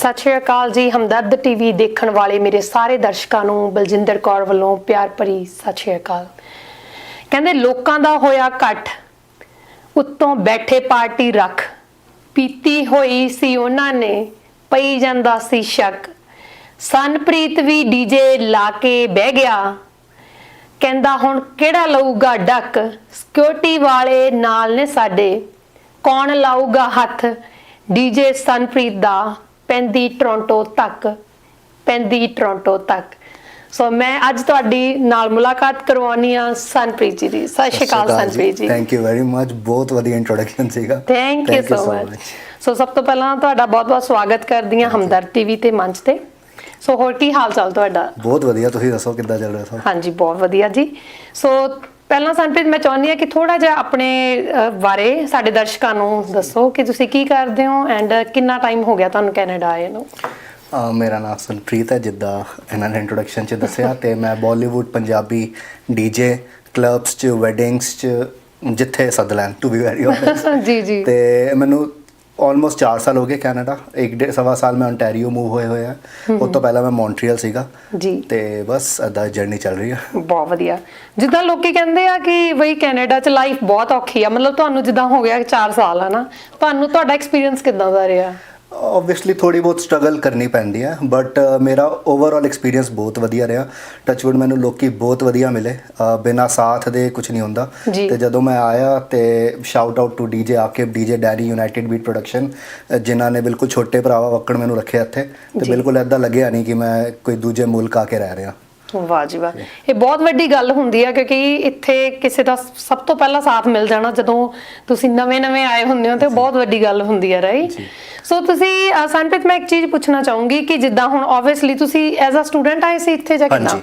ਸਤਿ ਸ਼੍ਰੀ ਅਕਾਲ ਜੀ, ਹਮਦਰਦ ਟੀਵੀ ਦੇਖਣ ਵਾਲੇ ਮੇਰੇ ਸਾਰੇ ਦਰਸ਼ਕਾਂ ਨੂੰ, ਬਲਜਿੰਦਰ ਕੌਰ ਵੱਲੋਂ ਪਿਆਰ ਭਰੀ ਸਤਿ ਸ਼੍ਰੀ ਅਕਾਲ। ਕਹਿੰਦੇ, ਲੋਕਾਂ ਦਾ ਹੋਇਆ ਇਕੱਠ। ਉੱਤੋਂ ਬੈਠੇ ਪਾਰਟੀ ਰੱਖ। ਪੀਤੀ ਹੋਈ ਸੀ ਉਹਨਾਂ ਨੇ, ਪਈ ਜਾਂਦਾ ਸੀ ਸ਼ੱਕ। ਸਨਪ੍ਰੀਤ ਵੀ ਡੀਜੇ ਲਾ ਕੇ ਬਹਿ ਗਿਆ। ਕਹਿੰਦਾ ਹੁਣ ਕਿਹੜਾ ਲਊਗਾ ਡੱਕ? ਸਿਕਿਉਰਿਟੀ ਵਾਲੇ ਨਾਲ ਨੇ ਸਾਡੇ। ਕੌਣ ਲਾਊਗਾ ਹੱਥ? ਡੀਜੇ ਸਨਪ੍ਰੀਤ ਦਾ। ਪੈਂਦੀ ਟੋਰਾਂਟੋ ਤੱਕ। ਪੈਂਦੀ ਟੋਰਾਂਟੋ ਤੱਕ। ਸੋ ਮੈਂ ਅੱਜ ਤੁਹਾਡੀ ਨਾਲ ਮੁਲਾਕਾਤ ਕਰਵਾਉਣੀ ਆ ਸਨਪ੍ਰੀਤ ਜੀ ਦੀ। ਸਤਿ ਸ਼੍ਰੀ ਅਕਾਲ ਸਨਪ੍ਰੀਤ ਜੀ। ਥੈਂਕ ਯੂ ਵੈਰੀ ਮਚ ਬਹੁਤ ਵਧੀਆ ਇੰਟਰੋਡਕਸ਼ਨ ਸੀਗਾ। Thank you so much so ਸਭ ਤੋਂ ਪਹਿਲਾਂ ਤੁਹਾਡਾ ਬਹੁਤ-ਬਹੁਤ ਸਵਾਗਤ ਕਰਦੀ ਹਾਂ ਹਮਦਰ ਟੀਵੀ ਤੇ ਮੰਚ ਤੇ। ਸੋ ਹੋਰ ਕੀ ਹਾਲ ਚਾਲ ਤੁਹਾਡਾ? ਬਹੁਤ ਵਧੀਆ ਤੁਸੀਂ ਦੱਸੋ ਕਿੱਦਾਂ ਚੱਲ ਰਿਹਾ ਸਭ? ਹਾਂਜੀ ਬਹੁਤ ਵਧੀਆ ਜੀ। ਸੋ ਪਹਿਲਾਂ ਸੰਪ੍ਰੀਤ ਮੈਂ ਚਾਹੁੰਦੀ ਹਾਂ ਕਿ ਥੋੜਾ ਜਿਹਾ ਆਪਣੇ ਬਾਰੇ ਸਾਡੇ ਦਰਸ਼ਕਾਂ ਨੂੰ ਦੱਸੋ ਕਿ ਤੁਸੀਂ ਕੀ ਕਰਦੇ ਹੋ ਐਂਡ ਕਿੰਨਾ ਟਾਈਮ ਹੋ ਗਿਆ ਤੁਹਾਨੂੰ ਕੈਨੇਡਾ ਆਏ ਨੂੰ? ਮੇਰਾ ਨਾਮ ਸਨਪ੍ਰੀਤ ਹੈ ਜਿੱਦਾਂ ਇਹਨਾਂ ਨੇ ਇੰਟਰੋਡਕਸ਼ਨ ਚ ਦੱਸਿਆ ਤੇ ਮੈਂ ਬਾਲੀਵੁੱਡ ਪੰਜਾਬੀ ਡੀਜੇ ਕਲੱਬਸ ਚ ਵੈਡਿੰਗਸ ਚ ਜਿੱਥੇ ਸੱਦ ਲੈਣ ਟੂ ਬੀ ਵੈਰੀ ਓਨੈਸਟ ਜੀ ਜੀ। ਤੇ ਮੈਨੂੰ ਆਲਮੋਸਟ 4 ਸਾਲ ਹੋ ਗਏ ਕੈਨੇਡਾ। ਇੱਕ ਡੇ ਸਵਾ ਸਾਲ ਮੈਂ ontario ਮੂਵ ਹੋਏ ਹੋਏ ਆ। ਉਸ ਤੋਂ ਪਹਿਲਾਂ ਮੈਂ ਮੌਂਟਰੀਅਲ ਸੀਗਾ। ਜੀ। ਤੇ ਬਸ ਅਦਾ ਜਰਨੀ ਚੱਲ ਰਹੀ ਹੈ ਬਹੁਤ ਵਧੀਆ। ਜਿੱਦਾਂ ਲੋਕੀ ਕਹਿੰਦੇ ਆ ਕਿ ਬਈ ਕੈਨੇਡਾ 'ਚ ਲਾਈਫ ਬਹੁਤ ਔਖੀ ਆ ਮਤਲਬ ਤੁਹਾਨੂੰ ਜਿੱਦਾਂ ਹੋ ਗਿਆ 4 ਸਾਲ ਆ ਨਾ ਤੁਹਾਨੂੰ ਤੁਹਾਡਾ ਐਕਸਪੀਰੀਅੰਸ ਕਿੱਦਾਂ ਦਾ ਰਿਹਾ? ਆਬਵੀਅਸਲੀ ਥੋੜੀ ਬਹੁਤ ਸਟਰਗਲ ਕਰਨੀ ਪੈਂਦੀ ਹੈ ਬਟ ਮੇਰਾ ਓਵਰਆਲ ਐਕਸਪੀਰੀਅੰਸ ਬਹੁਤ ਵਧੀਆ ਰਿਹਾ ਟੱਚਵੁੱਡ ਮੈਨੂੰ ਲੋਕੀ ਬਹੁਤ ਵਧੀਆ ਮਿਲੇ ਬਿਨਾਂ ਸਾਥ ਦੇ ਕੁਝ ਨਹੀਂ ਹੁੰਦਾ। ਤੇ ਜਦੋਂ ਮੈਂ ਆਇਆ ਤੇ shout out to DJ Aqib DJ daddy united beat production ਜਿਨ੍ਹਾਂ ਨੇ ਬਿਲਕੁਲ ਛੋਟੇ ਭਰਾਵਾ ਵਕਣ ਮੈਨੂੰ ਰੱਖਿਆ ਇੱਥੇ ਤੇ। ਬਿਲਕੁਲ ਐਦਾਂ ਲੱਗਿਆ ਨਹੀਂ ਕਿ ਮੈਂ ਕੋਈ ਦੂਜੇ ਮੁਲਕ ਆ ਕੇ ਰਹਿ ਰਿਹਾ ਵਾਹ ਜੀ। ਵਾਹ ਇਹ ਬਹੁਤ ਵੱਡੀ ਗੱਲ ਹੁੰਦੀ ਆ ਕਿਉਂਕਿ ਇੱਥੇ ਕਿਸੇ ਦਾ ਸਭ ਤੋਂ ਪਹਿਲਾਂ ਸਾਥ ਮਿਲ ਜਾਣਾ ਜਦੋਂ ਤੁਸੀਂ ਨਵੇਂ-ਨਵੇਂ ਆਏ ਹੁੰਦੇ ਹੋ ਤੇ ਬਹੁਤ ਵੱਡੀ ਗੱਲ ਹੁੰਦੀ ਹੈ ਰਾਈਟ ਸੋ ਤੁਸੀਂ ਅ, ਸੰਪ੍ਰੀਤ ਮੈਂ ਇੱਕ ਚੀਜ਼ ਪੁੱਛਣਾ ਚਾਹੂੰਗੀ ਕਿ ਜਿੱਦਾਂ ਹੁਣ ਆਬਵੀਅਸਲੀ ਤੁਸੀਂ ਐਜ਼ ਅ ਸਟੂਡੈਂਟ ਆਏ ਸੀ ਇੱਥੇ ਜਾਂ ਕਿੱਦਾਂ।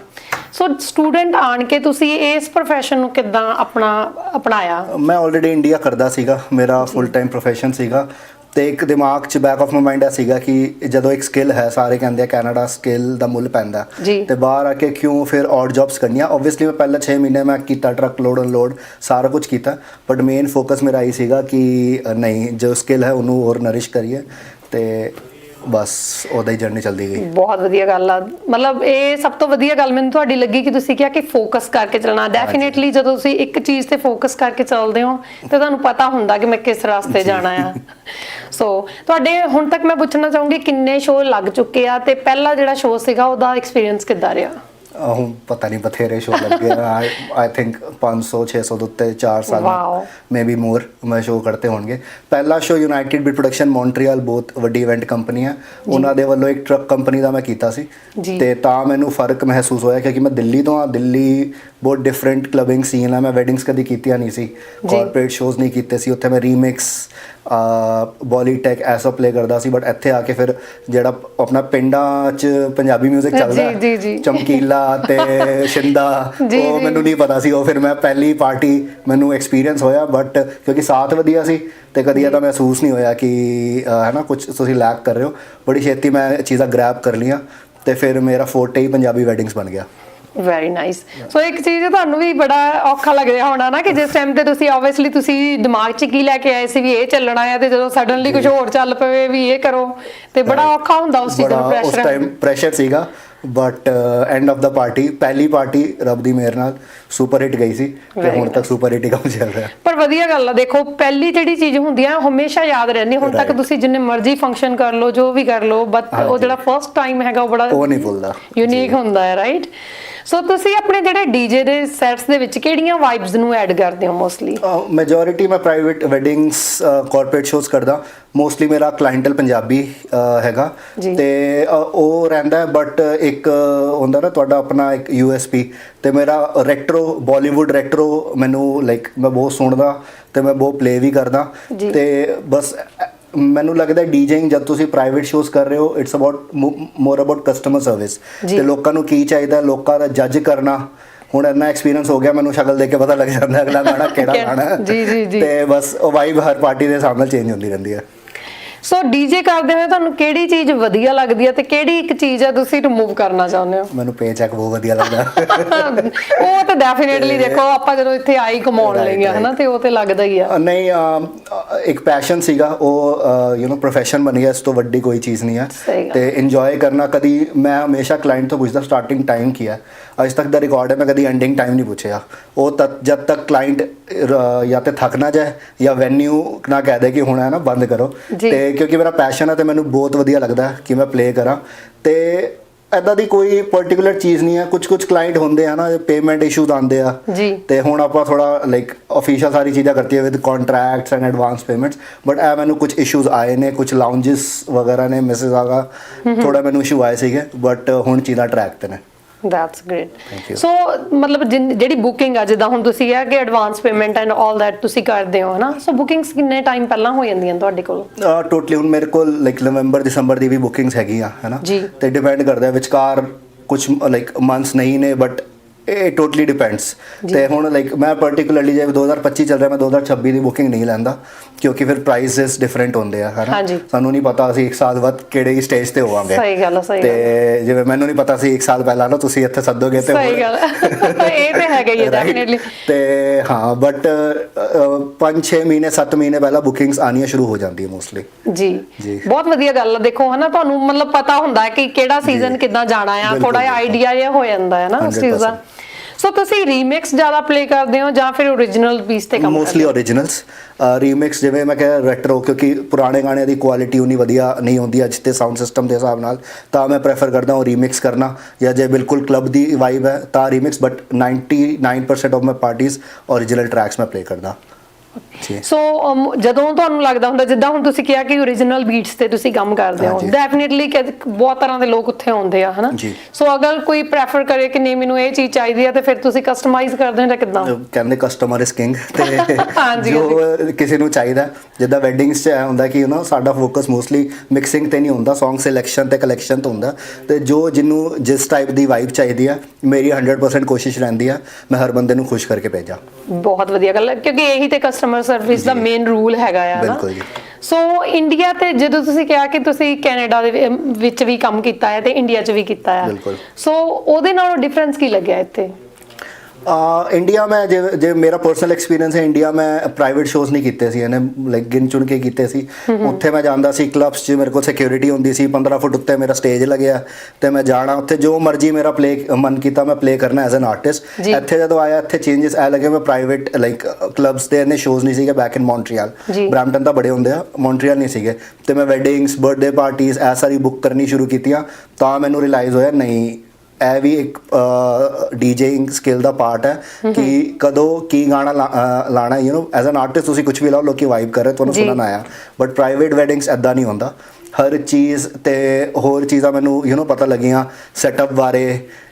ਸੋ ਸਟੂਡੈਂਟ ਆਣ ਕੇ ਤੁਸੀਂ ਇਸ profession ਨੂੰ ਕਿੱਦਾਂ ਆਪਣਾ ਅਪਣਾਇਆ? ਮੈਂ ਆਲਰੇਡੀ ਇੰਡੀਆ ਕਰਦਾ ਸੀਗਾ। ਮੇਰਾ ਫੁੱਲ ਟਾਈਮ ਪ੍ਰੋਫੈਸ਼ਨ ਸੀਗਾ। ਤੇ ਇੱਕ ਦਿਮਾਗ 'ਚ ਬੈਕ ਆਫ ਮਾਈ ਮਾਈਂਡ ਇਹ ਸੀਗਾ ਕਿ ਜਦੋਂ ਇੱਕ ਸਕਿੱਲ ਹੈ ਸਾਰੇ ਕਹਿੰਦੇ ਆ ਕੈਨੇਡਾ ਸਕਿੱਲ ਦਾ ਮੁੱਲ ਪੈਂਦਾ। ਜੀ। ਤੇ ਬਾਹਰ ਆ ਕੇ ਕਿਉਂ ਫਿਰ ਔਰ ਜੌਬਸ ਕਰਨੀਆਂ? ਆਬਵੀਅਸਲੀ ਮੈਂ ਪਹਿਲੇ 6 ਮਹੀਨੇ ਮੈਂ ਕੀਤਾ ਟਰੱਕ ਲੋਡ ਅਨਲੋਡ ਸਾਰਾ ਕੁਝ ਕੀਤਾ ਬਟ ਮੇਨ ਫੋਕਸ ਮੇਰਾ ਇਹ ਸੀਗਾ ਕਿ ਅ, ਨਹੀਂ ਜੋ ਸਕਿੱਲ ਹੈ ਉਹਨੂੰ ਹੋਰ ਨਰਿਸ਼ ਕਰੀਏ। ਤੇ ਬਸ ਉਹਦਾ ਹੀ ਜਰਨੀ ਚੱਲਦੀ ਗਈ। ਬਹੁਤ ਵਧੀਆ ਗੱਲ ਆ। ਮਤਲਬ ਇਹ ਸਭ ਤੋਂ ਵਧੀਆ ਗੱਲ ਮੈਨੂੰ ਤੁਹਾਡੀ ਲੱਗੀ ਕਿ ਤੁਸੀਂ ਕਿਹਾ ਕਿ ਫੋਕਸ ਕਰਕੇ ਚੱਲਣਾ। ਡੈਫੀਨਿਟਲੀ ਜਦੋਂ ਤੁਸੀਂ ਇੱਕ ਚੀਜ਼ ਤੇ ਫੋਕਸ ਕਰਕੇ ਚੱਲਦੇ ਹੋ ਤੇ ਤੁਹਾਨੂੰ ਪਤਾ ਹੁੰਦਾ ਕਿ ਮੈਂ ਕਿਸ ਰਸਤੇ ਜਾਣਾ ਆ। ਸੋ ਤੁਹਾਡੇ ਹੁਣ ਤੱਕ ਮੈਂ ਪੁੱਛਣਾ ਚਾਹੂੰਗੀ ਕਿੰਨੇ ਸ਼ੋਅ ਲੱਗ ਚੁੱਕੇ ਆ ਤੇ ਪਹਿਲਾ ਜਿਹੜਾ ਸ਼ੋਅ ਸੀਗਾ ਉਹਦਾ ਐਕਸਪੀਰੀਅੰਸ ਕਿੱਦਾਂ ਰਿਹਾ? ਅ, ਹੁਣ ਪਤਾ ਨਹੀਂ ਬਥੇਰੇ ਸ਼ੋ ਲੱਗੇ ਆਈ ਥਿੰਕ 500 600 ਦੇ ਉੱਤੇ 4 ਸਾਲ Wow. ਮੇ ਬੀ ਮੋਰ ਮੈਂ ਸ਼ੋ ਕਰਤੇ ਹੋਣਗੇ। ਪਹਿਲਾ show united beat production Montreal ਬਹੁਤ ਵੱਡੀ ਇਵੈਂਟ ਕੰਪਨੀ ਹੈ ਉਹਨਾਂ ਦੇ ਵੱਲੋਂ ਇੱਕ ਟਰੱਕ ਕੰਪਨੀ ਦਾ ਮੈਂ ਕੀਤਾ ਸੀ। ਜੀ। ਤੇ ਤਾਂ ਮੈਨੂੰ ਫ਼ਰਕ ਮਹਿਸੂਸ ਹੋਇਆ ਕਿਉਂਕਿ ਮੈਂ ਦਿੱਲੀ ਤੋਂ ਆ ਦਿੱਲੀ ਬਹੁਤ ਡਿਫਰੈਂਟ ਕਲੱਬਿੰਗ ਸੀਨ ਹੈ ਮੈਂ ਵੈਡਿੰਗਸ ਕਦੀ ਕੀਤੀਆਂ ਨਹੀਂ ਸੀ। ਕਾਰਪੋਰੇਟ ਸ਼ੋਜ਼ ਨਹੀਂ ਕੀਤੇ ਸੀ। ਉੱਥੇ ਮੈਂ ਰੀਮਿਕਸ ਬੋਲੀਟੈਕ ਐਸਾ ਪਲੇ ਕਰਦਾ ਸੀ ਬਟ ਇੱਥੇ ਆ ਕੇ ਫਿਰ ਜਿਹੜਾ ਆਪਣਾ ਪਿੰਡਾਂ 'ਚ ਪੰਜਾਬੀ 뮤직 ਚੱਲਦਾ। ਚਮਕੀਲਾ ਤੇ ਸ਼ਿੰਦਾ ਉਹ। ਮੈਨੂੰ ਨਹੀਂ ਪਤਾ ਸੀ ਉਹ ਫਿਰ ਮੈਂ ਪਹਿਲੀ ਪਾਰਟੀ ਮੈਨੂੰ ਐਕਸਪੀਰੀਅੰਸ ਹੋਇਆ ਬਟ ਕਿਉਂਕਿ ਸਾਥ ਵਧੀਆ ਸੀ ਤੇ ਕਦੀ ਇਹਦਾ ਮਹਿਸੂਸ ਨਹੀਂ ਹੋਇਆ ਕਿ ਹੈ ਨਾ ਕੁਝ ਤੁਸੀਂ ਲੈਕ ਕਰ ਰਹੇ ਹੋ ਬੜੀ ਛੇਤੀ ਮੈਂ ਇਹ ਚੀਜ਼ਾਂ ਗ੍ਰੈਬ ਕਰ ਲੀਆਂ ਤੇ ਫਿਰ ਮੇਰਾ ਫੋਰਟੇ ਹੀ ਪੰਜਾਬੀ ਵੈਡਿੰਗਸ ਬਣ ਗਿਆ ਵੈਰੀ ਨਾਈਸ ਸੋ ਇੱਕ ਚੀਜ਼ ਤੁਹਾਨੂੰ ਵੀ ਬੜਾ ਔਖਾ ਲੱਗ ਰਿਹਾ ਹੋਣਾ ਨਾ ਕਿ ਜਿਸ ਟਾਈਮ ਤੇ ਤੁਸੀਂ ਆਬਵੀਅਸਲੀ ਤੁਸੀਂ ਦਿਮਾਗ 'ਚ ਕੀ ਲੈ ਕੇ ਆਏ ਸੀ ਵੀ ਇਹ ਚੱਲਣਾ ਹੈ ਤੇ ਜਦੋਂ ਸਡਨਲੀ ਕੁਝ ਹੋਰ ਚੱਲ ਪਵੇ ਵੀ ਇਹ ਕਰੋ ਤੇ ਬੜਾ ਔਖਾ ਹੁੰਦਾ ਉਸ ਚੀਜ਼ ਦਾ ਬੜਾ ਉਸ ਪ੍ਰੈਸ਼ਰ ਟਾਈਮ ਪ੍ਰੈਸ਼ਰ ਸੀਗਾ but end of the party ਪਹਿਲੀ ਪਾਰਟੀ ਰੱਬ ਦੀ ਮਿਹਰ ਨਾਲ ਸੁਪਰ ਹਿੱਟ ਗਈ ਸੀ ਤੇ ਹੁਣ ਤੱਕ ਸੁਪਰ ਹਿੱਟ ਹੀ ਕੰਮ ਚੱਲ ਰਿਹਾ। ਪਰ ਵਧੀਆ ਗੱਲ ਆ ਦੇਖੋ ਪਹਿਲੀ ਜਿਹੜੀ ਚੀਜ਼ ਹੁੰਦੀ ਆ ਹਮੇਸ਼ਾ ਯਾਦ ਰਹਿੰਦੀ ਹੁਣ ਤੱਕ. ਤੁਸੀਂ ਜਿੰਨੇ ਮਰਜ਼ੀ ਫੰਕਸ਼ਨ ਕਰ ਲਓ ਜੋ ਵੀ ਕਰ ਲਓ ਬਟ ਉਹ। ਜਿਹੜਾ ਫਰਸਟ ਟਾਈਮ ਹੈਗਾ ਉਹ ਬੜਾ ਉਹ ਨਹੀਂ ਭੁੱਲਦਾ। ਯੂਨੀਕ ਹੁੰਦਾ ਹੈ ਰਾਈਟ ਸੋ ਤੁਸੀਂ ਆਪਣੇ ਜਿਹੜੇ ਡੀਜੇ ਦੇ ਸੈਟਸ ਦੇ ਵਿੱਚ ਕਿਹੜੀਆਂ ਵਾਈਬਸ ਨੂੰ ਐਡ ਕਰਦੇ ਹੋ ਮੋਸਟਲੀ ਮੈਜੋਰਿਟੀ ਮੈਂ ਪ੍ਰਾਈਵੇਟ ਵੈਡਿੰਗਸ ਕਾਰਪੋਰੇਟ ਸ਼ੋਜ਼ ਕਰਦਾ। ਮੋਸਟਲੀ ਮੇਰਾ ਕਲਾਇੰਟਲ ਪੰਜਾਬੀ ਹੈਗਾ। ਤੇ ਉਹ ਰਹਿੰਦਾ ਬਟ ਇੱਕ ਹੁੰਦਾ ਨਾ ਤੁਹਾਡਾ ਆਪਣਾ ਇੱਕ ਯੂਐਸਪੀ ਤੇ ਮੇਰਾ ਰੈਟਰੋ ਬਾਲੀਵੁੱਡ ਰੈਟਰੋ ਮੈਨੂੰ ਲਾਈਕ ਮੈਂ ਬਹੁਤ ਸੁਣਦਾ ਤੇ ਮੈਂ ਬਹੁਤ ਪਲੇ ਵੀ ਕਰਦਾ। ਤੇ ਬਸ ਮੈਨੂੰ ਲੱਗਦਾ ਡੀਜਿੰਗ ਜਦ ਤੁਸੀਂ ਪ੍ਰਾਈਵੇਟ ਸ਼ੋਜ਼ ਕਰ ਰਹੇ ਹੋ it's about more about customer service. ਤੇ ਲੋਕਾਂ ਨੂੰ ਕੀ ਚਾਹੀਦਾ ਲੋਕਾਂ ਦਾ ਜੱਜ ਕਰਨਾ ਹੁਣ ਇੰਨਾ ਐਕਸਪੀਰੀਅੰਸ ਹੋ ਗਿਆ ਮੈਨੂੰ ਸ਼ਕਲ ਦੇਖ ਕੇ ਪਤਾ ਲੱਗ ਜਾਂਦਾ ਅਗਲਾ ਗਾਣਾ ਕਿਹੜਾ ਗਾਣਾ। ਜੀ, ਜੀ, ਜੀ। ਤੇ ਬਸ ਉਹ ਵਾਈਬ ਹਰ ਪਾਰਟੀ ਦੇ ਨਾਲ ਚੇਂਜ ਹੁੰਦੀ ਰਹਿੰਦੀ ਹੈ ਸੋ ਡੀਜੇ ਕਰਦੇ ਹੋਏ ਤੁਹਾਨੂੰ ਕਿਹੜੀ ਚੀਜ਼ ਵਧੀਆ ਲੱਗਦੀ ਹੈ ਤੇ ਕਿਹੜੀ ਇੱਕ ਚੀਜ਼ ਹੈ ਤੁਸੀਂ ਰਿਮੂਵ ਕਰਨਾ ਚਾਹੁੰਦੇ ਹੋ? ਮੈਨੂੰ ਪੇ ਚੈੱਕ ਬਹੁਤ ਵਧੀਆ ਲੱਗਦਾ। ਉਹ ਤਾਂ ਡੈਫੀਨਿਟਲੀ ਦੇਖੋ ਆਪਾਂ ਜਦੋਂ ਇੱਥੇ ਆਈ ਕਮਾਉਣ ਲਈ ਆ ਹਨਾ ਤੇ ਉਹ ਤੇ ਲੱਗਦਾ ਹੀ ਆ। ਨਹੀਂ ਇੱਕ ਪੈਸ਼ਨ ਸੀਗਾ ਉਹ ਯੂ نو ਪ੍ਰੋਫੈਸ਼ਨ ਬਣ ਗਿਆ ਇਸ ਤੋਂ ਵੱਡੀ ਕੋਈ ਚੀਜ਼ ਨਹੀਂ ਹੈ। ਤੇ ਇੰਜੋਏ ਕਰਨਾ ਕਦੀ ਮੈਂ ਹਮੇਸ਼ਾ ਕਲਾਇੰਟ ਤੋਂ ਪੁੱਛਦਾ ਸਟਾਰਟਿੰਗ ਟਾਈਮ ਕੀ ਹੈ ਅੱਜ ਤੱਕ ਦਾ ਰਿਕਾਰਡ ਹੈ ਮੈਂ ਕਦੀ ਐਂਡਿੰਗ ਟਾਈਮ ਨਹੀਂ ਪੁੱਛਿਆ। ਉਹ ਤਦ ਜਦ ਤੱਕ ਕਲਾਇੰਟ ਜਾਂ ਤੇ ਥੱਕ ਨਾ ਜਾਏ ਜਾਂ ਵੈਨਿਊ ਨਾ ਕਹਿ ਦੇ ਕਿ ਹੁਣ ਹੈ ਨਾ ਬੰਦ ਕਰੋ। ਤੇ ਕਿਉਂਕਿ ਮੇਰਾ ਪੈਸ਼ਨ ਹੈ ਤੇ ਮੈਨੂੰ ਬਹੁਤ ਵਧੀਆ ਲੱਗਦਾ ਕਿ ਮੈਂ ਪਲੇ ਕਰਾਂ। ਤੇ ਐਦਾਂ ਦੀ ਕੋਈ ਪਾਰਟਿਕੂਲਰ ਚੀਜ਼ ਨਹੀਂ ਹੈ ਕੁਝ ਕੁਝ ਕਲਾਇੰਟ ਹੁੰਦੇ ਆ ਨਾ ਪੇਮੈਂਟ ਇਸ਼ੂਜ਼ ਆਉਂਦੇ ਆ। ਤੇ ਹੁਣ ਆਪਾਂ ਥੋੜਾ ਲਾਈਕ ਅਫੀਸ਼ੀਅਲ ਸਾਰੀ ਚੀਜ਼ਾਂ ਕਰਤੀ ਹੈ with contracts and advance payments but ਇਹ ਮੈਨੂੰ ਕੁਝ ਇਸ਼ੂਜ਼ ਆਏ ਨੇ ਕੁਝ ਲਾਉਂਜਸ ਵਗੈਰਾ ਨੇ ਮਿਸਿਸ ਆਗਾ ਥੋੜਾ ਮੈਨੂੰ ਇਸ਼ੂ ਆਏ ਸੀਗੇ ਬਟ ਹੁਣ ਚੀਜ਼ਾਂ ਟਰੈਕ ਤੇ ਨੇ। That's great. ਸੋ ਮਤਲਬ ਜਿਹੜੀ ਬੁਕਿੰਗ ਆ ਜਿੱਦਾਂ ਹੁਣ ਤੁਸੀਂ ਕਿਹਾ ਕਿ ਐਡਵਾਂਸ ਪੇਮੈਂਟ ਐਂਡ 올 ਦੈਟ ਤੁਸੀਂ ਕਰਦੇ ਹੋ ਹਨਾ ਸੋ ਬੁਕਿੰਗਸ ਕਿੰਨੇ ਟਾਈਮ ਪਹਿਲਾਂ ਹੋ ਜਾਂਦੀਆਂ ਤੁਹਾਡੇ ਕੋਲ ਟੋਟਲੀ ਹੁਣ ਮੇਰੇ ਕੋਲ ਲਾਈਕ ਨਵੰਬਰ ਦਸੰਬਰ ਦੀ ਵੀ ਬੁਕਿੰਗਸ ਹੈਗੀਆਂ ਹੈਨਾ। ਤੇ ਡਿਪੈਂਡ ਕਰਦਾ ਵਿਚਕਾਰ ਕੁਝ ਲਾਈਕ ਮੰਥਸ ਨਹੀਂ ਨੇ ਬਟ ਇਹ ਟੋਟਲੀ ਡਿਪੈਂਡਸ ਤੇ ਹੁਣ ਲਾਈਕ ਮੈਂ ਪਾਰਟਿਕੂਲਰਲੀ ਜੇ 2025 ਚੱਲ ਰਿਹਾ ਮੈਂ 2026 ਦੀ ਬੁਕਿੰਗ ਨਹੀਂ ਲੈਂਦਾ ਕਿਉਂਕਿ ਫਿਰ ਪ੍ਰਾਈਸਸ ਡਿਫਰੈਂਟ ਹੁੰਦੇ ਆ ਹੈਨਾ। ਸਾਨੂੰ ਨਹੀਂ ਪਤਾ ਅਸੀਂ ਇੱਕ ਸਾਲ ਬਾਅਦ ਕਿਹੜੇ ਸਟੇਜ ਤੇ ਹੋਵਾਂਗੇ। ਸਹੀ ਗੱਲ ਸਹੀ ਤੇ ਜਿਵੇਂ ਮੈਨੂੰ ਨਹੀਂ ਪਤਾ ਸੀ ਇੱਕ ਸਾਲ ਪਹਿਲਾਂ ਨਾ ਤੁਸੀਂ ਇੱਥੇ ਸੱਦੋਗੇ ਤੇ ਸਹੀ ਗੱਲ। ਇਹ ਤੇ ਹੈਗਾ ਹੀ? ਡੈਫੀਨਿਟਲੀ ਤੇ ਹਾਂ ਬਟ 5-6 ਮਹੀਨੇ 7 ਮਹੀਨੇ ਪਹਿਲਾਂ ਬੁਕਿੰਗਸ ਆਣੀਆਂ ਸ਼ੁਰੂ ਹੋ ਜਾਂਦੀ ਹੈ ਮੋਸਟਲੀ ਜੀ। ਬਹੁਤ ਵਧੀਆ ਗੱਲ ਆ ਦੇਖੋ ਹਨਾ ਤੁਹਾਨੂੰ ਮਤਲਬ ਪਤਾ ਹੁੰਦਾ ਹੈ ਕਿ ਕਿਹੜਾ ਸੀਜ਼ਨ ਕਿੱਦਾਂ ਜਾਣਾ ਆ ਥੋੜਾ ਜਿਹਾ। ਆਈਡੀਆ ਜਿਹਾ ਹੋ ਜਾਂਦਾ ਹੈ ਨਾ ਉਸ ਚੀਜ਼ ਦਾ। 100% ਸੋ ਤੁਸੀਂ ਰੀਮਿਕਸ ਜ਼ਿਆਦਾ ਪਲੇ ਕਰਦੇ ਹੋ ਜਾਂ ਫਿਰ origignal ਪੀਸ ਤੇ ਕੰਮ ਮੋਸਟਲੀ ਕਰਦੇ ਓਰੀਜਨਲਸ ਰੀਮਿਕਸ ਜਿਵੇਂ ਮੈਂ ਕਿਹਾ ਰੈਟਰੋ ਕਿਉਂਕਿ ਪੁਰਾਣੇ ਗਾਣਿਆਂ ਦੀ ਕੁਆਲਿਟੀ ਉਨੀ ਵਧੀਆ ਨਹੀਂ ਹੁੰਦੀ ਅੱਜ ਤੇ ਸਾਊਂਡ ਸਿਸਟਮ ਦੇ ਹਿਸਾਬ ਨਾਲ ਤਾਂ ਮੈਂ ਪ੍ਰੈਫਰ ਕਰਦਾ ਹਾਂ ਰੀਮਿਕਸ ਕਰਨਾ। ਜਾਂ ਜੇ ਬਿਲਕੁਲ ਕਲੱਬ ਦੀ ਵਾਈਬ ਹੈ ਤਾਂ remix but 99% of my parties original tracks ਮੈਂ ਪਲੇ ਕਰਦਾ। ਸੋ ਜਦੋਂ ਤੁਹਾਨੂੰ ਲੱਗਦਾ ਹੁੰਦਾ ਜਿੱਦਾਂ ਹੁਣ ਤੁਸੀਂ ਕਿਹਾ ਕਿ origignal beats ਤੇ ਤੁਸੀਂ ਕੰਮ ਕਰਦੇ ਹੋ। ਡੈਫੀਨਿਟਲੀ ਬਹੁਤ ਤਰ੍ਹਾਂ ਦੇ ਲੋਕ ਉੱਥੇ ਆਉਂਦੇ ਆ ਹਨਾ। ਸੋ ਅਗਰ ਕੋਈ ਪ੍ਰੈਫਰ ਕਰੇ ਕਿ ਨਹੀਂ ਮੈਨੂੰ ਇਹ ਚੀਜ਼ ਚਾਹੀਦੀ ਹੈ ਤੇ ਫਿਰ ਤੁਸੀਂ ਕਸਟਮਾਈਜ਼ ਕਰਦੇ ਹੋ ਜਾਂ ਕਿਦਾਂ? ਕਹਿੰਦੇ ਕਸਟਮਰ ਇਸ ਕਿੰਗ ਤੇ ਜੋ ਕਿਸੇ ਨੂੰ ਚਾਹੀਦਾ ਜਿੱਦਾਂ ਵੈਡਿੰਗਸ 'ਚ ਹੁੰਦਾ ਕਿ نو ਸਾਡਾ ਫੋਕਸ ਮੋਸਟਲੀ ਮਿਕਸਿੰਗ ਤੇ ਨਹੀਂ ਹੁੰਦਾ Song ਸਿਲੈਕਸ਼ਨ ਤੇ ਕਲੈਕਸ਼ਨ ਤੇ ਹੁੰਦਾ ਤੇ ਜੋ ਜਿਹਨੂੰ ਜਿਸ ਟਾਈਪ ਦੀ ਵਾਈਬ ਚਾਹੀਦੀ ਆ ਮੇਰੀ 100% ਕੋਸ਼ਿਸ਼ ਰਹਿੰਦੀ ਆ ਮੈਂ ਹਰ ਬੰਦੇ ਨੂੰ ਖੁਸ਼ ਕਰਕੇ ਭੇਜਾਂ। ਬਹੁਤ ਵਧੀਆ ਗੱਲ ਹੈ ਕਿਉਂਕਿ ਇਹੀ ਤੇ ਕਸਟਮਰ ਸਰਵਿਸ ਦਾ ਮੇਨ ਰੂਲ ਹੈਗਾ ਆ ਨਾ ਬਿਲਕੁਲ ਜੀ। ਸੋ ਇੰਡੀਆ ਤੇ ਜਦੋਂ ਤੁਸੀਂ ਕਿਹਾ ਕਿ ਤੁਸੀਂ ਕੈਨੇਡਾ ਦੇ ਵਿੱਚ ਵੀ ਕੰਮ ਕੀਤਾ ਹੈ ਤੇ ਇੰਡੀਆ 'ਚ ਵੀ ਕੀਤਾ ਹੈ। ਸੋ ਉਹਦੇ ਨਾਲੋਂ ਡਿਫਰੈਂਸ ਕੀ ਲੱਗਿਆ ਇੱਥੇ ਇੰਡੀਆ ਮੈਂ ਜੇ ਮੇਰਾ ਪਰਸਨਲ ਐਕਸਪੀਰੀਅੰਸ ਹੈ ਇੰਡੀਆ ਮੈਂ ਪ੍ਰਾਈਵੇਟ ਸ਼ੋਜ਼ ਨਹੀਂ ਕੀਤੇ ਸੀ ਇਹਨੇ ਲਾਈਕ ਗਿਣ ਚੁਣ ਕੇ ਕੀਤੇ ਸੀ। ਉੱਥੇ ਮੈਂ ਜਾਂਦਾ ਸੀ ਕਲੱਬਸ 'ਚ ਮੇਰੇ ਕੋਲ ਸਿਕਿਉਰਿਟੀ ਹੁੰਦੀ ਸੀ 15 ਫੁੱਟ ਉੱਤੇ ਮੇਰਾ ਸਟੇਜ ਲੱਗਿਆ ਤੇ ਮੈਂ ਜਾਣਾ ਉੱਥੇ ਜੋ ਮਰਜ਼ੀ ਮੇਰਾ ਪਲੇ ਮਨ ਕੀਤਾ ਮੈਂ ਪਲੇ ਕਰਨਾ ਐਜ਼ ਐਨ ਆਰਟਿਸਟ। ਇੱਥੇ ਜਦੋਂ ਆਇਆ ਇੱਥੇ ਚੇਂਜਸ ਆ ਲੱਗੇ ਮੈਂ ਪ੍ਰਾਈਵੇਟ ਲਾਈਕ ਕਲੱਬਸ ਦੇ ਇਹਨੇ ਸ਼ੋਜ਼ ਨਹੀਂ ਸੀਗੇ ਬੈਕ ਇਨ ਮੌਂਟਰੀਅਲ। ਬ੍ਰੈਂਪਟਨ ਤਾਂ ਬੜੇ ਹੁੰਦੇ ਆ ਮੌਂਟਰੀਅਲ ਨਹੀਂ ਸੀਗੇ। ਤੇ ਮੈਂ ਵੈਡਿੰਗਸ ਬਰਥਡੇ ਪਾਰਟੀਆਂ ਐ ਸਾਰੀ ਬੁੱਕ ਕਰਨੀ ਸ਼ੁਰੂ ਕੀਤੀਆਂ ਤਾਂ ਮੈਨੂੰ ਰਿਅਲਾਈਜ਼ ਹੋਇਆ ਨਹੀਂ ਇਹ ਵੀ ਇੱਕ ਡੀਜੇਇੰਗ ਸਕਿੱਲ ਦਾ ਪਾਰਟ ਹੈ ਕਿ ਕਦੋਂ ਕੀ ਗਾਣਾ ਲਾ- ਅਹ ਲਾਣਾ you know as an artist ਤੁਸੀਂ ਕੁਝ ਵੀ ਲਾਓ ਲੋਕੀ ਵਾਈਬ ਕਰ ਰਹੇ ਤੁਹਾਨੂੰ ਜੀ। ਸੁਣਨ ਆਇਆ ਬਟ ਪ੍ਰਾਈਵੇਟ ਵੈਡਿੰਗਸ ਐਦਾਂ ਨਹੀਂ ਹੁੰਦਾ ਹਰ ਚੀਜ਼ ਤੇ ਹੋਰ ਚੀਜ਼ਾਂ ਮੈਨੂੰ ਯੂ نو ਪਤਾ ਲੱਗੀਆਂ ਸੈਟਅਪ ਬਾਰੇ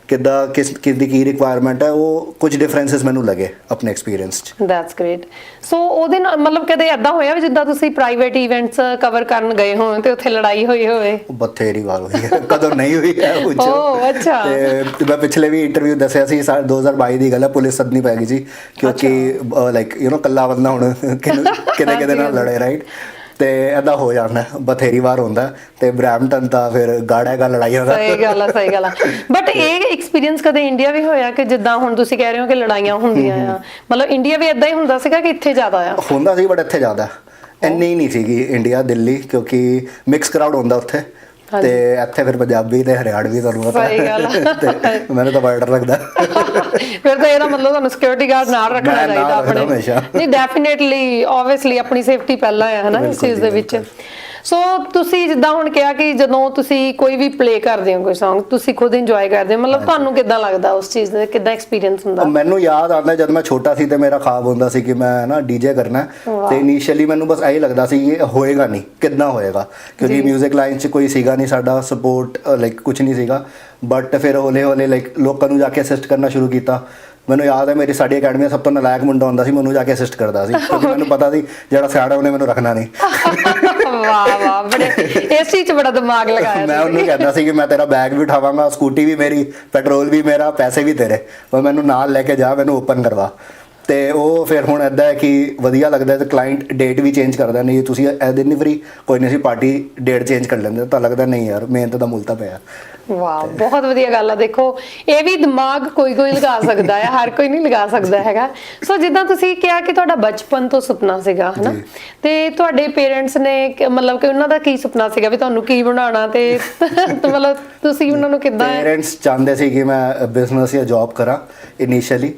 ਕਿੱਦਾਂ ਕਿਸ ਕਿਸ ਦੀ ਕੀ ਰਿਕੁਆਇਰਮੈਂਟ ਹੈ ਉਹ ਕੁਝ ਡਿਫਰੈਂਸਸ ਮੈਨੂੰ ਲੱਗੇ ਆਪਣੇ ਐਕਸਪੀਰੀਅੰਸ 'ਚ। ਦੈਟਸ ਗ੍ਰੇਟ ਸੋ ਉਹਦੇ ਨਾਲ ਮਤਲਬ ਕਦੇ ਐਦਾਂ ਹੋਇਆ ਵੀ ਜਿੱਦਾਂ ਤੁਸੀਂ ਪ੍ਰਾਈਵੇਟ ਇਵੈਂਟਸ ਕਵਰ ਕਰਨ ਗਏ ਹੋਣ ਤੇ ਉੱਥੇ ਲੜਾਈ ਹੋਈ ਹੋਵੇ? ਉਹ ਬਥੇਰੀ ਵਾਰ ਹੋਈ ਹੈ। ਕਦੋਂ ਨਹੀਂ ਹੋਈ ਹੈ ਪੁੱਛੋ ਓਹ, ਅੱਛਾ। ਤੇ ਮੈਂ ਪਿਛਲੇ ਵੀ ਇੰਟਰਵਿਊ ਦੱਸਿਆ ਸੀ ਸਾ- 2022 ਦੀ ਗੱਲ ਹੈ ਪੁਲਿਸ ਸੱਦਣੀ ਪੈ ਗਈ ਸੀ ਕਿਉਂਕਿ ਲਾਈਕ ਯੂ نو ਕੱਲਾ ਬੰਦਾ ਹੁਣ ਕਿਹਨੂੰ- ਕਿਹਦੇ ਨਾਲ ਲੜੇ ਰਾਈਟ ਤੇ ਐਦਾਂ ਹੋ ਜਾਂਦਾ ਬਥੇਰੀ ਵਾਰ ਹੁੰਦਾ ਤੇ ਬ੍ਰੈਮਟਨ ਤਾਂ ਫਿਰ ਗਾੜਾ ਲੜਾਈਆਂ ਦਾ ਸਹੀ ਗੱਲ ਆ ਸਹੀ ਗੱਲ ਆ। ਬਟ ਇਹ ਐਕਸਪੀਰੀਅੰਸ ਕਦੇ ਇੰਡੀਆ ਵੀ ਹੋਇਆ ਕਿ ਜਿੱਦਾਂ ਹੁਣ ਤੁਸੀਂ ਕਹਿ ਰਹੇ ਹੋ ਕਿ ਲੜਾਈਆਂ ਹੁੰਦੀਆਂ ਆ? ਮਤਲਬ ਇੰਡੀਆ ਵੀ ਇਦਾਂ ਹੀ ਹੁੰਦਾ ਸੀਗਾ ਕਿ ਇੱਥੇ ਜ਼ਿਆਦਾ ਆ? ਹੁੰਦਾ ਸੀ ਬਟ ਇੱਥੇ ਜ਼ਿਆਦਾ। ਇੰਨੀ ਨਹੀਂ ਸੀਗੀ ਇੰਡੀਆ ਦਿੱਲੀ ਕਿਉਂਕਿ ਮਿਕਸ ਕਰਾਊਡ ਹੁੰਦਾ ਉੱਥੇ। ਤੇ ਇੱਥੇ ਫਿਰ ਪੰਜਾਬੀ ਤੇ ਹਰਿਆਣਵੀ ਤੁਹਾਨੂੰ ਪਤਾ ਸਹੀ ਗੱਲ ਆ। ਤੇ ਮੈਨੂੰ ਤਾਂ ਬੜਾ ਡਰ ਲੱਗਦਾ ਫਿਰ ਤਾਂ ਇਹਦਾ ਮਤਲਬ ਤੁਹਾਨੂੰ ਸਿਕਿਉਰਿਟੀ ਗਾਰਡ ਨਾਲ ਰੱਖਣਾ ਚਾਹੀਦਾ ਆਪਣੇ। ਨਹੀਂ ਡੈਫੀਨਿਟਲੀ ਆਬਵੀਅਸਲੀ ਆਪਣੀ ਸੇਫਟੀ ਪਹਿਲਾਂ ਹੈ ਹਨਾ ਇਸ ਚੀਜ਼ ਦੇ ਵਿੱਚ। ਸੋ ਤੁਸੀਂ ਜਿੱਦਾਂ ਹੁਣ ਕਿਹਾ ਕਿ ਜਦੋਂ ਤੁਸੀਂ ਕੋਈ ਵੀ ਪਲੇ ਕਰਦੇ ਹੋ ਕੋਈ Song ਤੁਸੀਂ ਖੁਦ ਇੰਜੋਏ ਕਰਦੇ ਹੋ ਮਤਲਬ ਤੁਹਾਨੂੰ ਕਿੱਦਾਂ ਲੱਗਦਾ ਉਸ ਚੀਜ਼ ਦਾ ਕਿੱਦਾਂ ਐਕਸਪੀਰੀਅੰਸ ਹੁੰਦਾ? ਮੈਨੂੰ ਯਾਦ ਆਉਂਦਾ ਜਦ ਮੈਂ ਛੋਟਾ ਸੀ ਤੇ ਮੇਰਾ ਖਾਬ ਹੁੰਦਾ ਸੀ ਕਿ ਮੈਂ ਨਾ ਡੀਜੇ ਕਰਨਾ। ਤੇ ਇਨੀਸ਼ੀਅਲੀ ਮੈਨੂੰ ਬਸ ਇਹੀ ਲੱਗਦਾ ਸੀ ਇਹ ਹੋਏਗਾ ਨਹੀਂ ਕਿੱਦਾਂ ਹੋਏਗਾ? ਕਿਉਂਕਿ 뮤직 ਲਾਈਨ 'ਚ ਕੋਈ ਸੀਗਾ ਨਹੀਂ ਸਾਡਾ ਸਪੋਰਟ ਲਾਈਕ ਕੁਝ ਨਹੀਂ ਸੀਗਾ। ਬਟ ਫਿਰ ਹੌਲੇ ਹੌਲੇ ਲਾਈਕ ਲੋਕਾਂ ਨੂੰ ਜਾ ਕੇ ਅਸਿਸਟ ਕਰਨਾ ਸ਼ੁਰੂ ਕੀਤਾ। ਮੈਨੂੰ ਯਾਦ ਹੈ ਮੇਰੀ ਸਾਡੀ ਅਕੈਡਮੀ ਸਭ ਤੋਂ ਨਲਾਇਕ ਮੁੰਡਾ ਹੁੰਦਾ ਸੀ ਮੈਨੂੰ ਜਾ ਕੇ ਅਸਿਸਟ ਕਰਦਾ ਸੀ। ਕਿਉਂਕਿ ਮੈਨੂੰ ਪਤਾ ਸੀ ਜਿਹੜਾ ਸਿਆੜਾ ਉਹਨੇ ਮੈਨੂੰ ਰੱਖਣਾ ਨਹੀਂ। ਵਾਹ ਵਾਹ ਬੜੇ ਇਸ ਚੀਜ਼ 'ਚ ਬੜਾ ਦਿਮਾਗ ਲਗਾਇਆ ਮੈਂ ਉਹਨੂੰ ਕਹਿੰਦਾ ਸੀ ਕਿ ਮੈਂ ਤੇਰਾ ਬੈਗ ਵੀ ਉਠਾਵਾਂਗਾ ਸਕੂਟੀ ਵੀ ਮੇਰੀ ਪੈਟਰੋਲ ਵੀ ਮੇਰਾ ਪੈਸੇ ਵੀ ਤੇਰੇ। ਪਰ ਮੈਨੂੰ ਨਾਲ ਲੈ ਕੇ ਜਾ ਮੈਨੂੰ ਓਪਨ ਕਰਵਾ। ਤੇ ਉਹ ਫਿਰ ਹੁਣ ਐਦਾਂ ਹੈ ਕਿ ਵਧੀਆ ਲੱਗਦਾ ਤੇ ਕਲਾਇੰਟ ਡੇਟ ਵੀ ਚੇਂਜ ਕਰਦਾ ਨਹੀਂ ਤੁਸੀਂ ਇਹ ਦਿਨ ਨਹੀਂ ਫਰੀ ਕੋਈ ਨਹੀਂ ਅਸੀਂ ਪਾਰਟੀ ਡੇਟ ਚੇਂਜ ਕਰ ਲੈਂਦੇ ਤਾਂ ਲੱਗਦਾ ਨਹੀਂ ਯਾਰ ਮਿਹਨਤ ਦਾ ਮੁੱਲ ਤਾਂ ਪਿਆ। ਵਾਹ ਬਹੁਤ ਵਧੀਆ ਗੱਲ ਆ ਦੇਖੋ ਇਹ ਵੀ ਦਿਮਾਗ ਕੋਈ ਕੋਈ ਲਗਾ ਸਕਦਾ ਹੈ ਹਰ ਕੋਈ ਨਹੀਂ ਲਗਾ ਸਕਦਾ ਹੈਗਾ। ਸੋ ਜਿੱਦਾਂ ਤੁਸੀਂ ਕਿਹਾ ਕਿ ਤੁਹਾਡਾ ਬਚਪਨ ਤੋਂ ਸੁਪਨਾ ਸੀਗਾ ਹਨਾ। ਤੇ ਤੁਹਾਡੇ ਪੇਰੈਂਟਸ ਨੇ ਮਤਲਬ ਕਿ ਉਹਨਾਂ ਦਾ ਕੀ ਸੁਪਨਾ ਸੀਗਾ ਵੀ ਤੁਹਾਨੂੰ ਕੀ ਬਣਾਉਣਾ ਤੇ ਮਤਲਬ ਤੁਸੀਂ ਉਹਨਾਂ ਨੂੰ ਕਿੱਦਾਂ ਪੇਰੈਂਟਸ ਚਾਹੁੰਦੇ ਸੀ ਕਿ ਮੈਂ ਬਿਜ਼ਨਸ ਜਾਂ ਜੌਬ ਕਰਾਂ ਇਨੀਸ਼ੀਅਲੀ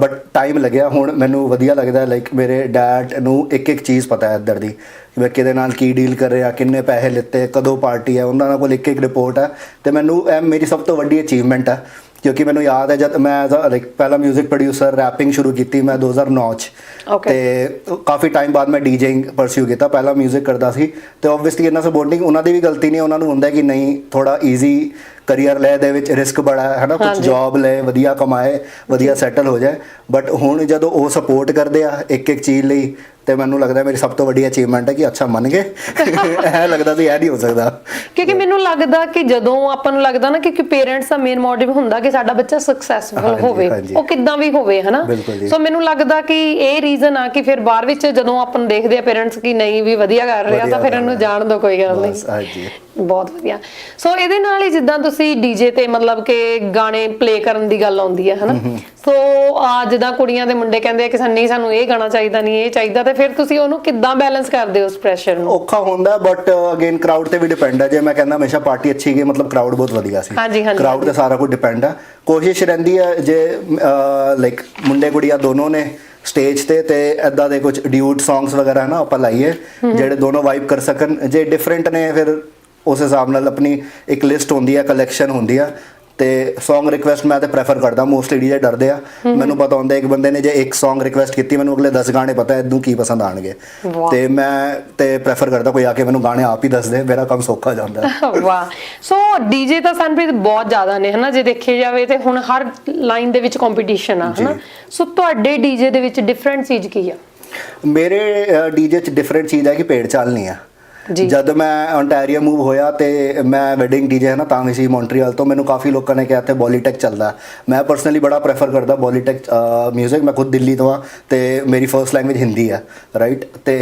ਬਟ ਟਾਈਮ ਲੱਗਿਆ ਹੁਣ ਮੈਨੂੰ ਵਧੀਆ ਲੱਗਦਾ ਲਾਈਕ ਮੇਰੇ ਡੈਡ ਨੂੰ ਇੱਕ ਇੱਕ ਚੀਜ਼ ਪਤਾ ਹੈ ਇੱਧਰ ਦੀ ਕਿ ਮੈਂ ਕਿਹਦੇ ਨਾਲ ਕੀ ਡੀਲ ਕਰ ਰਿਹਾ ਕਿੰਨੇ ਪੈਸੇ ਲਿੱਤੇ ਕਦੋਂ ਪਾਰਟੀ ਹੈ ਉਹਨਾਂ ਕੋਲ ਇੱਕ ਇੱਕ ਰਿਪੋਰਟ ਹੈ ਤੇ ਮੈਨੂੰ ਇਹ ਮੇਰੀ ਸਭ ਤੋਂ ਵੱਡੀ ਅਚੀਵਮੈਂਟ ਹੈ ਕਿਉਂਕਿ ਮੈਨੂੰ ਯਾਦ ਹੈ ਜਦ ਮੈਂ ਲਾਈਕ ਪਹਿਲਾ 뮤직 ਪ੍ਰੋਡਿਊਸਰ ਰੈਪਿੰਗ ਸ਼ੁਰੂ ਕੀਤੀ ਮੈਂ 2009 ਚ Okay. ਤੇ ਕਾਫੀ ਟਾਈਮ ਬਾਅਦ ਮੈਂ ਡੀਜੇਇੰਗ ਪਰਸਿਊ ਕੀਤਾ ਪਹਿਲਾਂ 뮤직 ਕਰਦਾ ਸੀ ਤੇ ਆਬਵੀਅਸਲੀ ਇਹਨਾਂ ਸਪੋਰਟਿੰਗ ਉਹਨਾਂ ਦੀ ਵੀ ਗਲਤੀ ਨਹੀਂ ਉਹਨਾਂ ਨੂੰ ਹੁੰਦਾ ਕਿ ਨਹੀਂ ਥੋੜਾ ਈਜ਼ੀ ਕਰੀਅਰ ਲੈ ਦੇ ਵਿੱਚ ਰਿਸਕ ਬੜਾ ਹੈ ਹਨਾ ਕੁਝ। ਜੌਬ ਲੈ ਵਧੀਆ ਕਮਾਏ ਵਧੀਆ ਸੈਟਲ ਹੋ ਜਾਏ ਬਟ ਹੁਣ ਜਦੋਂ ਉਹ ਸਪੋਰਟ ਕਰਦੇ ਆ ਇੱਕ ਇੱਕ ਚੀਜ਼ ਲਈ ਤੇ ਮੈਨੂੰ ਲੱਗਦਾ ਮੇਰੀ ਸਭ ਤੋਂ ਵੱਡੀ ਅਚੀਵਮੈਂਟ ਹੈ ਕਿ ਅੱਛਾ ਮੰਨ ਗਏ ਇਹ ਲੱਗਦਾ ਸੀ ਇਹ ਨਹੀਂ ਹੋ ਸਕਦਾ ਕਿਉਂਕਿ ਮੈਨੂੰ ਲੱਗਦਾ ਕਿ ਜਦੋਂ ਆਪਾਂ ਨੂੰ ਲੱਗਦਾ ਨਾ ਕਿ ਪੇਰੈਂਟਸ ਦਾ ਮੇਨ ਮੋਟਿਵ ਹੁੰਦਾ ਕਿ ਸਾਡਾ ਬੱਚਾ ਸਕਸੈਸਫੁਲ ਹੋਵੇ। ਉਹ ਕਿੱਦਾਂ ਵੀ ਹੋਵੇ ਹਨਾ। ਸੋ ਮੈਨੂੰ ਲੱਗਦਾ ਕਿ ਇਹ ਰੀਜ਼ਨ ਆ ਕਿ ਫਿਰ ਬਾਹਰ ਵਿੱਚ ਜਦੋਂ ਆਪਾਂ ਦੇਖਦੇ ਆ ਪੇਰੈਂਟਸ ਕਿ ਨਹੀਂ ਵੀ ਵਧੀਆ ਕਰ ਰਿਹਾ ਤਾਂ ਫਿਰ ਇਹਨੂੰ। ਜਾਣ ਦੋ ਕੋਈ ਗੱਲ ਨਹੀਂ ਬਹੁਤ ਵਧੀਆ ਸੋ ਇਹਦੇ ਨਾਲ ਹੀ ਜਿੱਦਾਂ ਤੁਸੀਂ ਡੀਜੇ ਤੇ ਮਤਲਬ ਕਿ ਗਾਣੇ ਪਲੇ ਕਰਨ ਦੀ ਗੱਲ ਆਉਂਦੀ ਹੈ ਹਨਾ? ਸੋ ਆ ਜਿੱਦਾਂ ਕੁੜੀਆਂ ਦੇ ਮੁੰਡੇ ਕਹਿੰਦੇ ਆ ਕਿ ਸਾਨੂੰ ਨਹੀਂ ਸਾਨੂੰ ਇਹ ਗਾਣਾ ਚਾਹੀਦਾ ਨਹੀਂ ਇਹ ਚਾਹੀਦਾ ਤੇ ਫਿਰ ਤੁਸੀਂ ਉਹਨੂੰ ਕਿੱਦਾਂ ਬੈਲੈਂਸ ਕਰਦੇ ਹੋ ਉਸ ਪ੍ਰੈਸ਼ਰ ਨੂੰ? ਔਖਾ ਹੁੰਦਾ ਬਟ ਅਗੇਨ ਕਰਾਊਡ ਤੇ ਵੀ ਡਿਪੈਂਡ ਹੈ ਜੇ ਮੈਂ ਕਹਿੰਦਾ ਹਮੇਸ਼ਾ ਪਾਰਟੀ ਅੱਛੀ ਗਈ ਮਤਲਬ ਕਰਾਊਡ ਬਹੁਤ ਵਧੀਆ ਸੀ। ਕਰਾਊਡ ਤੇ ਸਾਰਾ ਕੁਝ ਡਿਪੈਂਡ ਹੈ ਕੋਸ਼ਿਸ਼ ਰਹਿੰਦੀ ਹੈ ਜੇ ਲਾਈਕ ਮੁੰਡੇ ਕੁੜੀਆਂ ਦੋਨੋਂ ਨੇ ਸਟੇਜ ਤੇ ਤੇ ਐਦਾਂ ਦੇ ਕੁਝ ਡਿਊਟ ਸੌਂਗਸ ਵਗੈਰਾ ਨਾ ਆਪਾਂ ਲਾਈਏ ਜਿਹੜੇ ਦੋਨੋਂ ਵਾਈਬ ਕਰ ਸਕਣ। ਜੇ ਡਿਫਰੈਂਟ ਨੇ ਫਿਰ ਉਸ ਹਿਸਾਬ ਨਾਲ ਆਪਣੀ ਇੱਕ ਲਿਸਟ ਹੁੰਦੀ ਹੈ ਕਲੈਕਸ਼ਨ ਹੁੰਦੀ ਆ ਤੇ Song ਰਿਕੁਐਸਟ ਮੈਂ ਤੇ ਪ੍ਰੈਫਰ ਕਰਦਾ ਮੋਸਟਲੀ ਡੀਜੇ ਡਰਦੇ ਆ ਮੈਨੂੰ ਪਤਾ ਹੁੰਦਾ ਇੱਕ ਬੰਦੇ ਨੇ ਜੇ ਇੱਕ Song ਰਿਕੁਐਸਟ ਕੀਤੀ ਮੈਨੂੰ ਅਗਲੇ 10 ਗਾਣੇ ਪਤਾ ਇਹਨੂੰ ਕੀ ਪਸੰਦ ਆਣਗੇ। ਤੇ ਮੈਂ ਤੇ ਪ੍ਰੈਫਰ ਕਰਦਾ ਕੋਈ ਆ ਕੇ ਮੈਨੂੰ ਗਾਣੇ ਆਪ ਹੀ ਦੱਸ ਦੇ ਮੇਰਾ ਕੰਮ ਸੌਖਾ ਜਾਂਦਾ। ਵਾਹ ਸੋ ਡੀਜੇ ਤਾਂ ਸਨਪ੍ਰੀਤ ਬਹੁਤ ਜ਼ਿਆਦਾ ਨੇ ਹਨਾ ਜੇ ਦੇਖਿਆ ਜਾਵੇ ਤੇ ਹੁਣ ਹਰ ਲਾਈਨ ਦੇ ਵਿੱਚ ਕੰਪੀਟੀਸ਼ਨ ਆ ਹਨਾ। ਸੋ ਤੁਹਾਡੇ ਡੀਜੇ ਦੇ ਵਿੱਚ ਡਿਫਰੈਂਟ ਚੀਜ਼ ਕੀ ਆ ਮੇਰੇ ਡੀਜੇ ਚ ਡਿਫਰੈਂਟ ਚੀਜ਼ ਹੈ ਕਿ ਪੇੜ ਚਾਲ ਨਹੀਂ ਆ। ਜਦ ਮੈਂ ontario ਮੂਵ ਹੋਇਆ ਤੇ ਮੈਂ ਵੈਡਿੰਗ ਡੀਜੇ ਹੈ ਨਾ, ਤਾਂ ਵੀ ਸੀ ਮੌਂਟਰੀਅਲ ਤੋਂ। ਮੈਨੂੰ ਕਾਫੀ ਲੋਕਾਂ ਨੇ ਕਿਹਾ, ਇੱਥੇ ਬੋਲੀਟੈਕ ਚੱਲਦਾ ਮੈਂ ਪਰਸਨਲੀ ਬੜਾ ਪ੍ਰੈਫਰ ਕਰਦਾ ਬੋਲੀਟੈਕ 뮤직 ਮੈਂ ਖੁਦ ਦਿੱਲੀ ਤੋਂ ਆ ਤੇ ਮੇਰੀ ਫਰਸਟ ਲੈਂਗੁਏਜ ਹਿੰਦੀ ਹੈ ਰਾਈਟ ਤੇ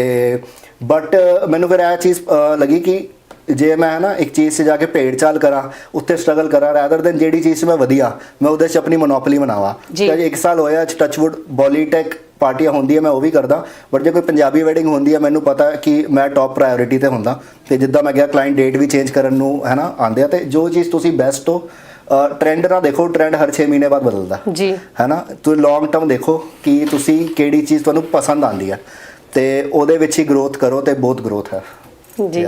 ਬਟ ਮੈਨੂੰ ਫਿਰ ਇਹ ਚੀਜ਼ ਲੱਗੀ ਕਿ ਜੇ ਮੈਂ ਨਾ ਇੱਕ ਚੀਜ਼ 'ਚ ਜਾ ਕੇ ਭੇੜ ਚਾਲ ਕਰਾਂ ਉੱਥੇ ਸਟਰਗਲ ਕਰਾਂ ਰਾਦਰ ਦੈਨ ਜਿਹੜੀ ਚੀਜ਼ 'ਚ ਮੈਂ ਵਧੀਆ ਮੈਂ ਉਹਦੇ 'ਚ ਆਪਣੀ ਮੋਨੋਪੋਲੀ ਬਣਾਵਾ। ਤੇ ਇੱਕ ਸਾਲ ਹੋਇਆ ਟੱਚਵੁੱਡ ਬੋਲੀਟੈਕ ਪਾਰਟੀਆਂ ਹੁੰਦੀਆਂ ਮੈਂ ਉਹ ਵੀ ਕਰਦਾ। ਬਟ ਜੇ ਕੋਈ ਪੰਜਾਬੀ ਵੈਡਿੰਗ ਹੁੰਦੀ ਹੈ ਮੈਨੂੰ ਪਤਾ ਕਿ ਮੈਂ ਟੌਪ ਪ੍ਰਾਇੋਰਟੀ ਤੇ ਹੁੰਦਾ। ਤੇ ਜਿੱਦਾਂ ਮੈਂ ਕਿਹਾ ਕਲਾਇੰਟ ਡੇਟ ਵੀ ਚੇਂਜ ਕਰਨ ਨੂੰ ਹੈ ਨਾ ਆਂਦੇ ਆ ਤੇ ਜੋ ਚੀਜ਼ ਤੁਸੀਂ ਬੈਸਟ ਹੋ ਟ੍ਰੈਂਡ ਨਾ ਦੇਖੋ ਟ੍ਰੈਂਡ ਹਰ 6 ਮਹੀਨੇ ਬਾਅਦ ਬਦਲਦਾ। ਜੀ। ਹੈ ਨਾ ਤੁਸੀਂ ਲੌਂਗ ਟਰਮ ਦੇਖੋ ਕਿ ਤੁਸੀਂ ਕਿਹੜੀ ਚੀਜ਼ ਤੁਹਾਨੂੰ ਪਸੰਦ ਆਂਦੀ ਹੈ। ਤੇ ਉਹਦੇ ਵਿੱਚ ਹੀ ਗਰੋਥ ਕਰੋ ਤੇ ਬਹੁਤ ਗਰੋਥ ਹੈ। ਜੀ.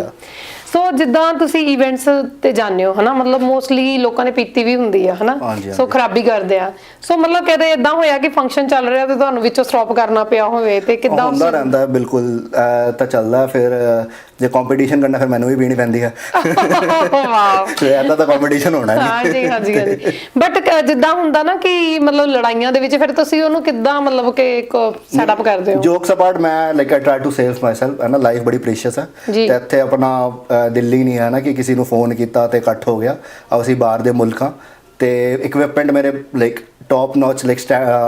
ਸੋ ਜਿੱਦਾਂ ਤੁਸੀਂ ਇਵੈਂਟਸ ਤੇ ਜਾਂਦੇ ਹੋ ਹਨਾ? ਮਤਲਬ ਮੋਸਟਲੀ ਲੋਕਾਂ ਨੇ ਪੀਤੀ ਵੀ ਹੁੰਦੀ ਆ ਹਨਾ? ਹਾਂਜੀ, ਸੋ ਹਾਂਜੀ। ਖਰਾਬੀ ਕਰਦੇ ਆ। ਸੋ ਮਤਲਬ ਕਦੇ ਇਦਾਂ ਹੋਇਆ ਕਿ ਫੰਕਸ਼ਨ ਚੱਲ ਰਿਹਾ ਤੇ ਤੁਹਾਨੂੰ ਵਿੱਚੋਂ ਸਟਾਪ ਕਰਨਾ ਪਿਆ ਹੋਵੇ ਤੇ ਕਿੱਦਾਂ ਹੁੰਦਾ ਰਹਿੰਦਾ ਹੈ, ਬਿਲਕੁਲ। ਅਹ, ਤਾਂ ਚੱਲਦਾ ਫਿਰ ਅਹ, ਜੇ ਕੰਪੀਟੀਸ਼ਨ ਕਰਨਾ ਫਿਰ ਮੈਨੂੰ ਵੀ ਪੀਣੀ ਪੈਂਦੀ ਹੈ ਵਾਓ। ਤੇ ਐਦਾਂ ਤਾਂ ਕੰਪੀਟੀਸ਼ਨ ਹੋਣਾ ਨਹੀਂ। ਹਾਂਜੀ ਹਾਂਜੀ ਹਾਂਜੀ। ਬਟ ਜਿੱਦਾਂ ਹੁੰਦਾ ਨਾ ਕਿ ਮਤਲਬ ਲੜਾਈਆਂ ਦੇ ਵਿੱਚ ਫਿਰ ਤੁਸੀਂ ਉਹਨੂੰ ਕਿੱਦਾਂ ਮਤਲਬ ਕਿ ਸੈਟਅਪ ਕਰਦੇ ਹੋ? ਜੋਕਸ ਅਪਾਰਟ ਮੈਂ like I try to save myself ਹੈ ਨਾ ਲਾਈਫ ਬੜੀ ਪ੍ਰੈਸ਼ੀਅਸ ਹੈ ਜੀ। ਤੇ ਇੱਥੇ ਆਪਣਾ ਦਿੱਲੀ ਨਹੀਂ ਹੈ ਨਾ ਕਿ ਕਿਸੇ ਨੂੰ ਫੋਨ ਕੀਤਾ ਤੇ ਇਕੱਠ ਹੋ ਗਿਆ। ਅਸੀਂ ਬਾਹਰ ਦੇ ਮੁਲਕਾਂ। ਤੇ ਇਕਵਿਪਮੈਂਟ ਮੇਰੇ like top notch like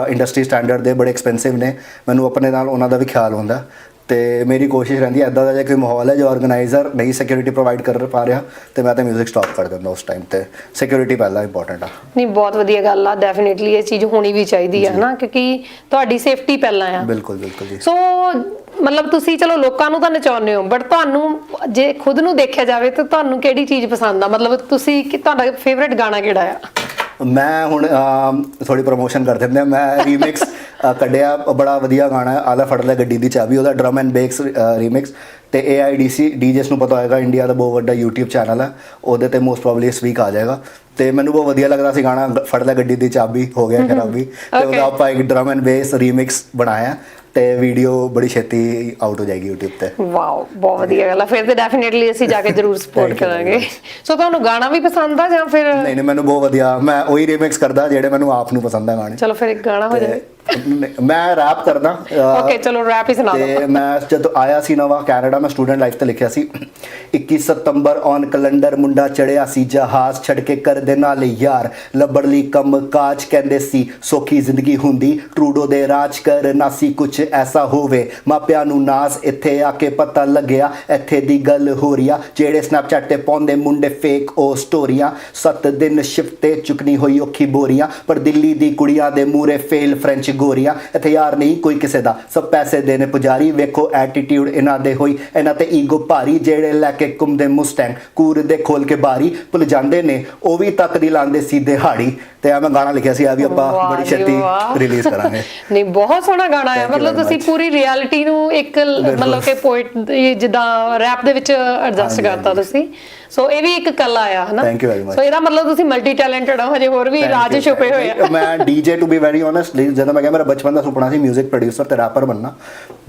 industry standard ਦੇ ਬੜੇ ਐਕਸਪੈਂਸਿਵ ਨੇ। ਮੈਨੂੰ ਆਪਣੇ ਨਾਲ ਉਹਨਾਂ ਦਾ ਵੀ ਖਿਆਲ ਹੁੰਦਾ। ਤੇ ਮੇਰੀ ਕੋਸ਼ਿਸ਼ ਰਹਿੰਦੀ ਹੈ ਇਦਾਂ ਦਾ ਜੇ ਕੋਈ ਮਾਹੌਲ ਹੈ ਜੋ ਆਰਗੇਨਾਈਜ਼ਰ ਨਹੀਂ ਸਿਕਿਉਰਿਟੀ ਪ੍ਰੋਵਾਈਡ ਕਰ ਪਾ ਰਿਹਾ ਤੇ ਮੈਂ ਤਾਂ 뮤직 ਸਟਾਪ ਕਰ ਦਿੰਦਾ ਉਸ ਟਾਈਮ ਤੇ। ਸਿਕਿਉਰਿਟੀ ਪਹਿਲਾਂ ਇੰਪੋਰਟੈਂਟ ਆ। ਨਹੀਂ ਬਹੁਤ ਵਧੀਆ ਗੱਲ ਆ ਡੈਫੀਨਿਟਲੀ ਇਹ ਚੀਜ਼ ਹੋਣੀ ਵੀ ਚਾਹੀਦੀ ਹੈ ਹਨਾ ਕਿਉਂਕਿ ਤੁਹਾਡੀ ਸੇਫਟੀ ਪਹਿਲਾਂ ਆ। ਬਿਲਕੁਲ ਬਿਲਕੁਲ ਜੀ। ਸੋ ਮਤਲਬ ਤੁਸੀਂ ਚਲੋ ਲੋਕਾਂ ਨੂੰ ਤਾਂ ਨਚਾਉਂਦੇ ਹੋ ਬਟ ਤੁਹਾਨੂੰ ਜੇ ਖੁਦ ਨੂੰ ਦੇਖਿਆ ਜਾਵੇ ਤਾਂ ਤੁਹਾਨੂੰ ਕਿਹੜੀ ਚੀਜ਼ ਪਸੰਦ ਆ? ਮਤਲਬ ਤੁਸੀਂ ਕਿ ਤੁਹਾਡਾ ਫੇਵਰਿਟ ਗਾਣਾ ਕਿਹੜਾ ਆ? ਮੈਂ ਹੁਣ ਥੋੜੀ ਪ੍ਰੋਮੋਸ਼ਨ ਕਰ ਦਿੰਦੇ ਆ ਮੈਂ ਰੀਮਿਕਸ ਕੱਢਿਆ। ਬੜਾ ਵਧੀਆ ਗਾਣਾ ਹੈ। ਆਲਾ ਫੜ ਲੈ ਗੱਡੀ ਦੀ ਚਾਬੀ। ਉਹਦਾ ਡਰਮ ਐਂਡ ਬੇਕਸ ਰੀਮਿਕਸ ਤੇ AIDC DJs ਨੂੰ ਪਤਾ ਹੋਏਗਾ। ਇੰਡੀਆ ਦਾ ਬਹੁਤ ਵੱਡਾ YouTube ਚੈਨਲ ਹੈ ਉਹਦੇ ਤੇ ਮੋਸਟ ਪ੍ਰੋਬਬਲੀ ਇਸ ਵੀਕ ਆ ਜਾਏਗਾ। ਤੇ ਮੈਨੂੰ ਬਹੁਤ ਵਧੀਆ ਲੱਗਦਾ ਸੀ ਗਾਣਾ। ਫੜ ਲੈ ਗੱਡੀ ਦੀ ਚਾਬੀ ਹੋ ਗਿਆ ਖਰਾਬੀ। ਤੇ. ਉਹਦਾ ਆਪਾਂ ਇੱਕ ਡਰਮ ਐਂਡ ਬੇਸ ਰੀਮਿਕਸ ਬਣਾਇਆ। ਤੇ ਵੀਡੀਓ ਬੜੀ ਛੇਤੀ ਆਊਟ ਹੋ ਜਾਏਗੀ YouTube ਤੇ। ਵਾਓ ਬਹੁਤ ਵਧੀਆ ਗੱਲ ਆ। ਫਿਰ ਤੇ ਡੈਫੀਨਿਟਲੀ ਅਸੀਂ ਜਾ ਕੇ ਜ਼ਰੂਰ ਸਪੋਰਟ ਕਰਾਂਗੇ। ਸੋ ਤੁਹਾਨੂੰ ਗਾਣਾ ਵੀ ਪਸੰਦ ਆ ਜਾਂ ਫਿਰ ਨਹੀਂ ਨਹੀਂ ਮੈਨੂੰ ਬਹੁਤ ਵਧੀਆ। ਮੈਂ ਉਹੀ ਰੀਮਿਕਸ ਕਰਦਾ ਜਿਹੜੇ ਮੈਨੂੰ ਆਪ ਨੂੰ ਪਸੰਦ ਆ ਗਾਣੇ। ਚਲੋ ਫਿਰ ਇੱਕ ਗਾਣਾ ਹੋ ਜਾਵੇ। ਮੈਂ ਰੈਪ ਕਰਦਾ। ਓਕੇ ਚਲੋ ਰੈਪ ਹੀ ਸੁਣਾ ਦਿਓ। ਤੇ ਮੈਂ ਜਦੋਂ ਆਇਆ ਸੀ ਨਵਾਂ ਕੈਨੇਡਾ ਮੈਂ ਸਟੂਡੈਂਟ ਲਾਈਫ ਤੇ ਲਿਖਿਆ ਸੀ। 21 ਸਤੰਬਰ ਔਨ ਕੈਲੰਡਰ ਮੁੰਡਾ ਚੜਿਆ ਸੀ ਜਹਾਜ਼ ਛੱਡ ਕੇ ਕਰਦੇ ਨਾਲ ਯਾਰ ਲੱਭੜ ਲਈ ਕੰਮ ਕਾਜ ਕਹਿੰਦੇ ਸੀ ਸੌਖੀ ਜ਼ਿੰਦਗੀ ਹੁੰਦੀ ਟਰੂਡੋ ਦੇ ਰਾਜ ਕਰ ਨਾ ਸੀ ਕੁਝ ਐਸਾ ਹੋਵੇ। ਮਾਪਿਆਂ ਨੂੰ ਨਾਸ ਇੱਥੇ ਆ ਕੇ ਪਤਾ ਲੱਗਿਆ ਇੱਥੇ ਦੀ ਗੱਲ ਹੋ ਰਹੀ ਆ। ਜਿਹੜੇ ਸਨੈਪਚੈਟ ਤੇ ਪਾਉਂਦੇ ਮੁੰਡੇ ਫੇਕ ਉਹ ਸਟੋਰੀਆਂ ਸੱਤ ਦਿਨ ਸ਼ਿਫਟ ਤੇ ਚੁਕਣੀ ਹੋਈ ਔਖੀ ਬੋਰੀਆਂ ਪਰ ਦਿੱਲੀ ਦੀ ਕੁੜੀਆਂ ਦੇ ਮੂਰੇ ਫੇਲ ਫ੍ਰੈਂਚ ਗੋਰੀਆਂ ਇੱਥੇ ਯਾਰ ਨਹੀਂ ਕੋਈ ਕਿਸੇ ਦਾ। ਸਭ ਪੈਸੇ ਦੇ ਨੇ ਪੁਜਾਰੀ ਵੇਖੋ ਐਟੀਟਿਊਡ ਇਹਨਾਂ ਦੇ ਹੋਈ। ਇਹਨਾਂ ਤੇ ਈਗੋ ਭਾਰੀ ਜਿਹੜੇ ਲੈ ਕੇ ਘੁੰਮਦੇ ਮੁਸਟੈਂਗ ਕੂਰ ਦੇ ਖੋਲ ਕੇ ਬਾਰੀ ਭੁੱਲ ਜਾਂਦੇ ਨੇ ਉਹ ਵੀ ਤੱਕ ਦੀ ਲਾਂਦੇ ਸੀ ਦਿਹਾੜੀ ਤੇ ਆ ਮੈਂ ਗਾਣਾ ਲਿਖਿਆ ਸੀ ਆ ਵੀ ਆਪਾਂ ਬੜੀ ਛੇਤੀ। ਰਿਲੀਜ਼ ਕਰਾਂਗੇ। ਨਹੀਂ ਬਹੁਤ ਸੋਹਣਾ ਗਾਣਾ you ਮਤਲਬ ਤੁਸੀਂ. ਪੂਰੀ ਰਿਐਲਿਟੀ ਨੂੰ ਇੱਕ ਮਤਲਬ ਕਿ ਪੋਇਟ ਜਿੱਦਾਂ ਰੈਪ ਦੇ ਵਿੱਚ ਐਡਜਸਟ ਕਰਤਾ। ਤੁਸੀਂ। ਸੋ ਇਹ ਵੀ ਇੱਕ ਕਲਾ ਆ ਹਨਾ Thank you very much. ਸੋ ਇਹਦਾ ਮਤਲਬ ਤੁਸੀਂ ਮਲਟੀ ਟੈਲੈਂਟਡ ਹੋ ਹਜੇ ਹੋਰ ਵੀ ਰਾਜ ਛੁਪੇ ਹੋਏ. ਆ ਮੈਂ DJ to be very honest ਜਦੋਂ ਮੈਂ ਕਿਹਾ ਮੇਰਾ ਬਚਪਨ ਦਾ ਸੁਪਨਾ ਸੀ 뮤직 ਪ੍ਰੋਡਿਊਸਰ ਤੇ ਰੈਪਰ ਬਣਨਾ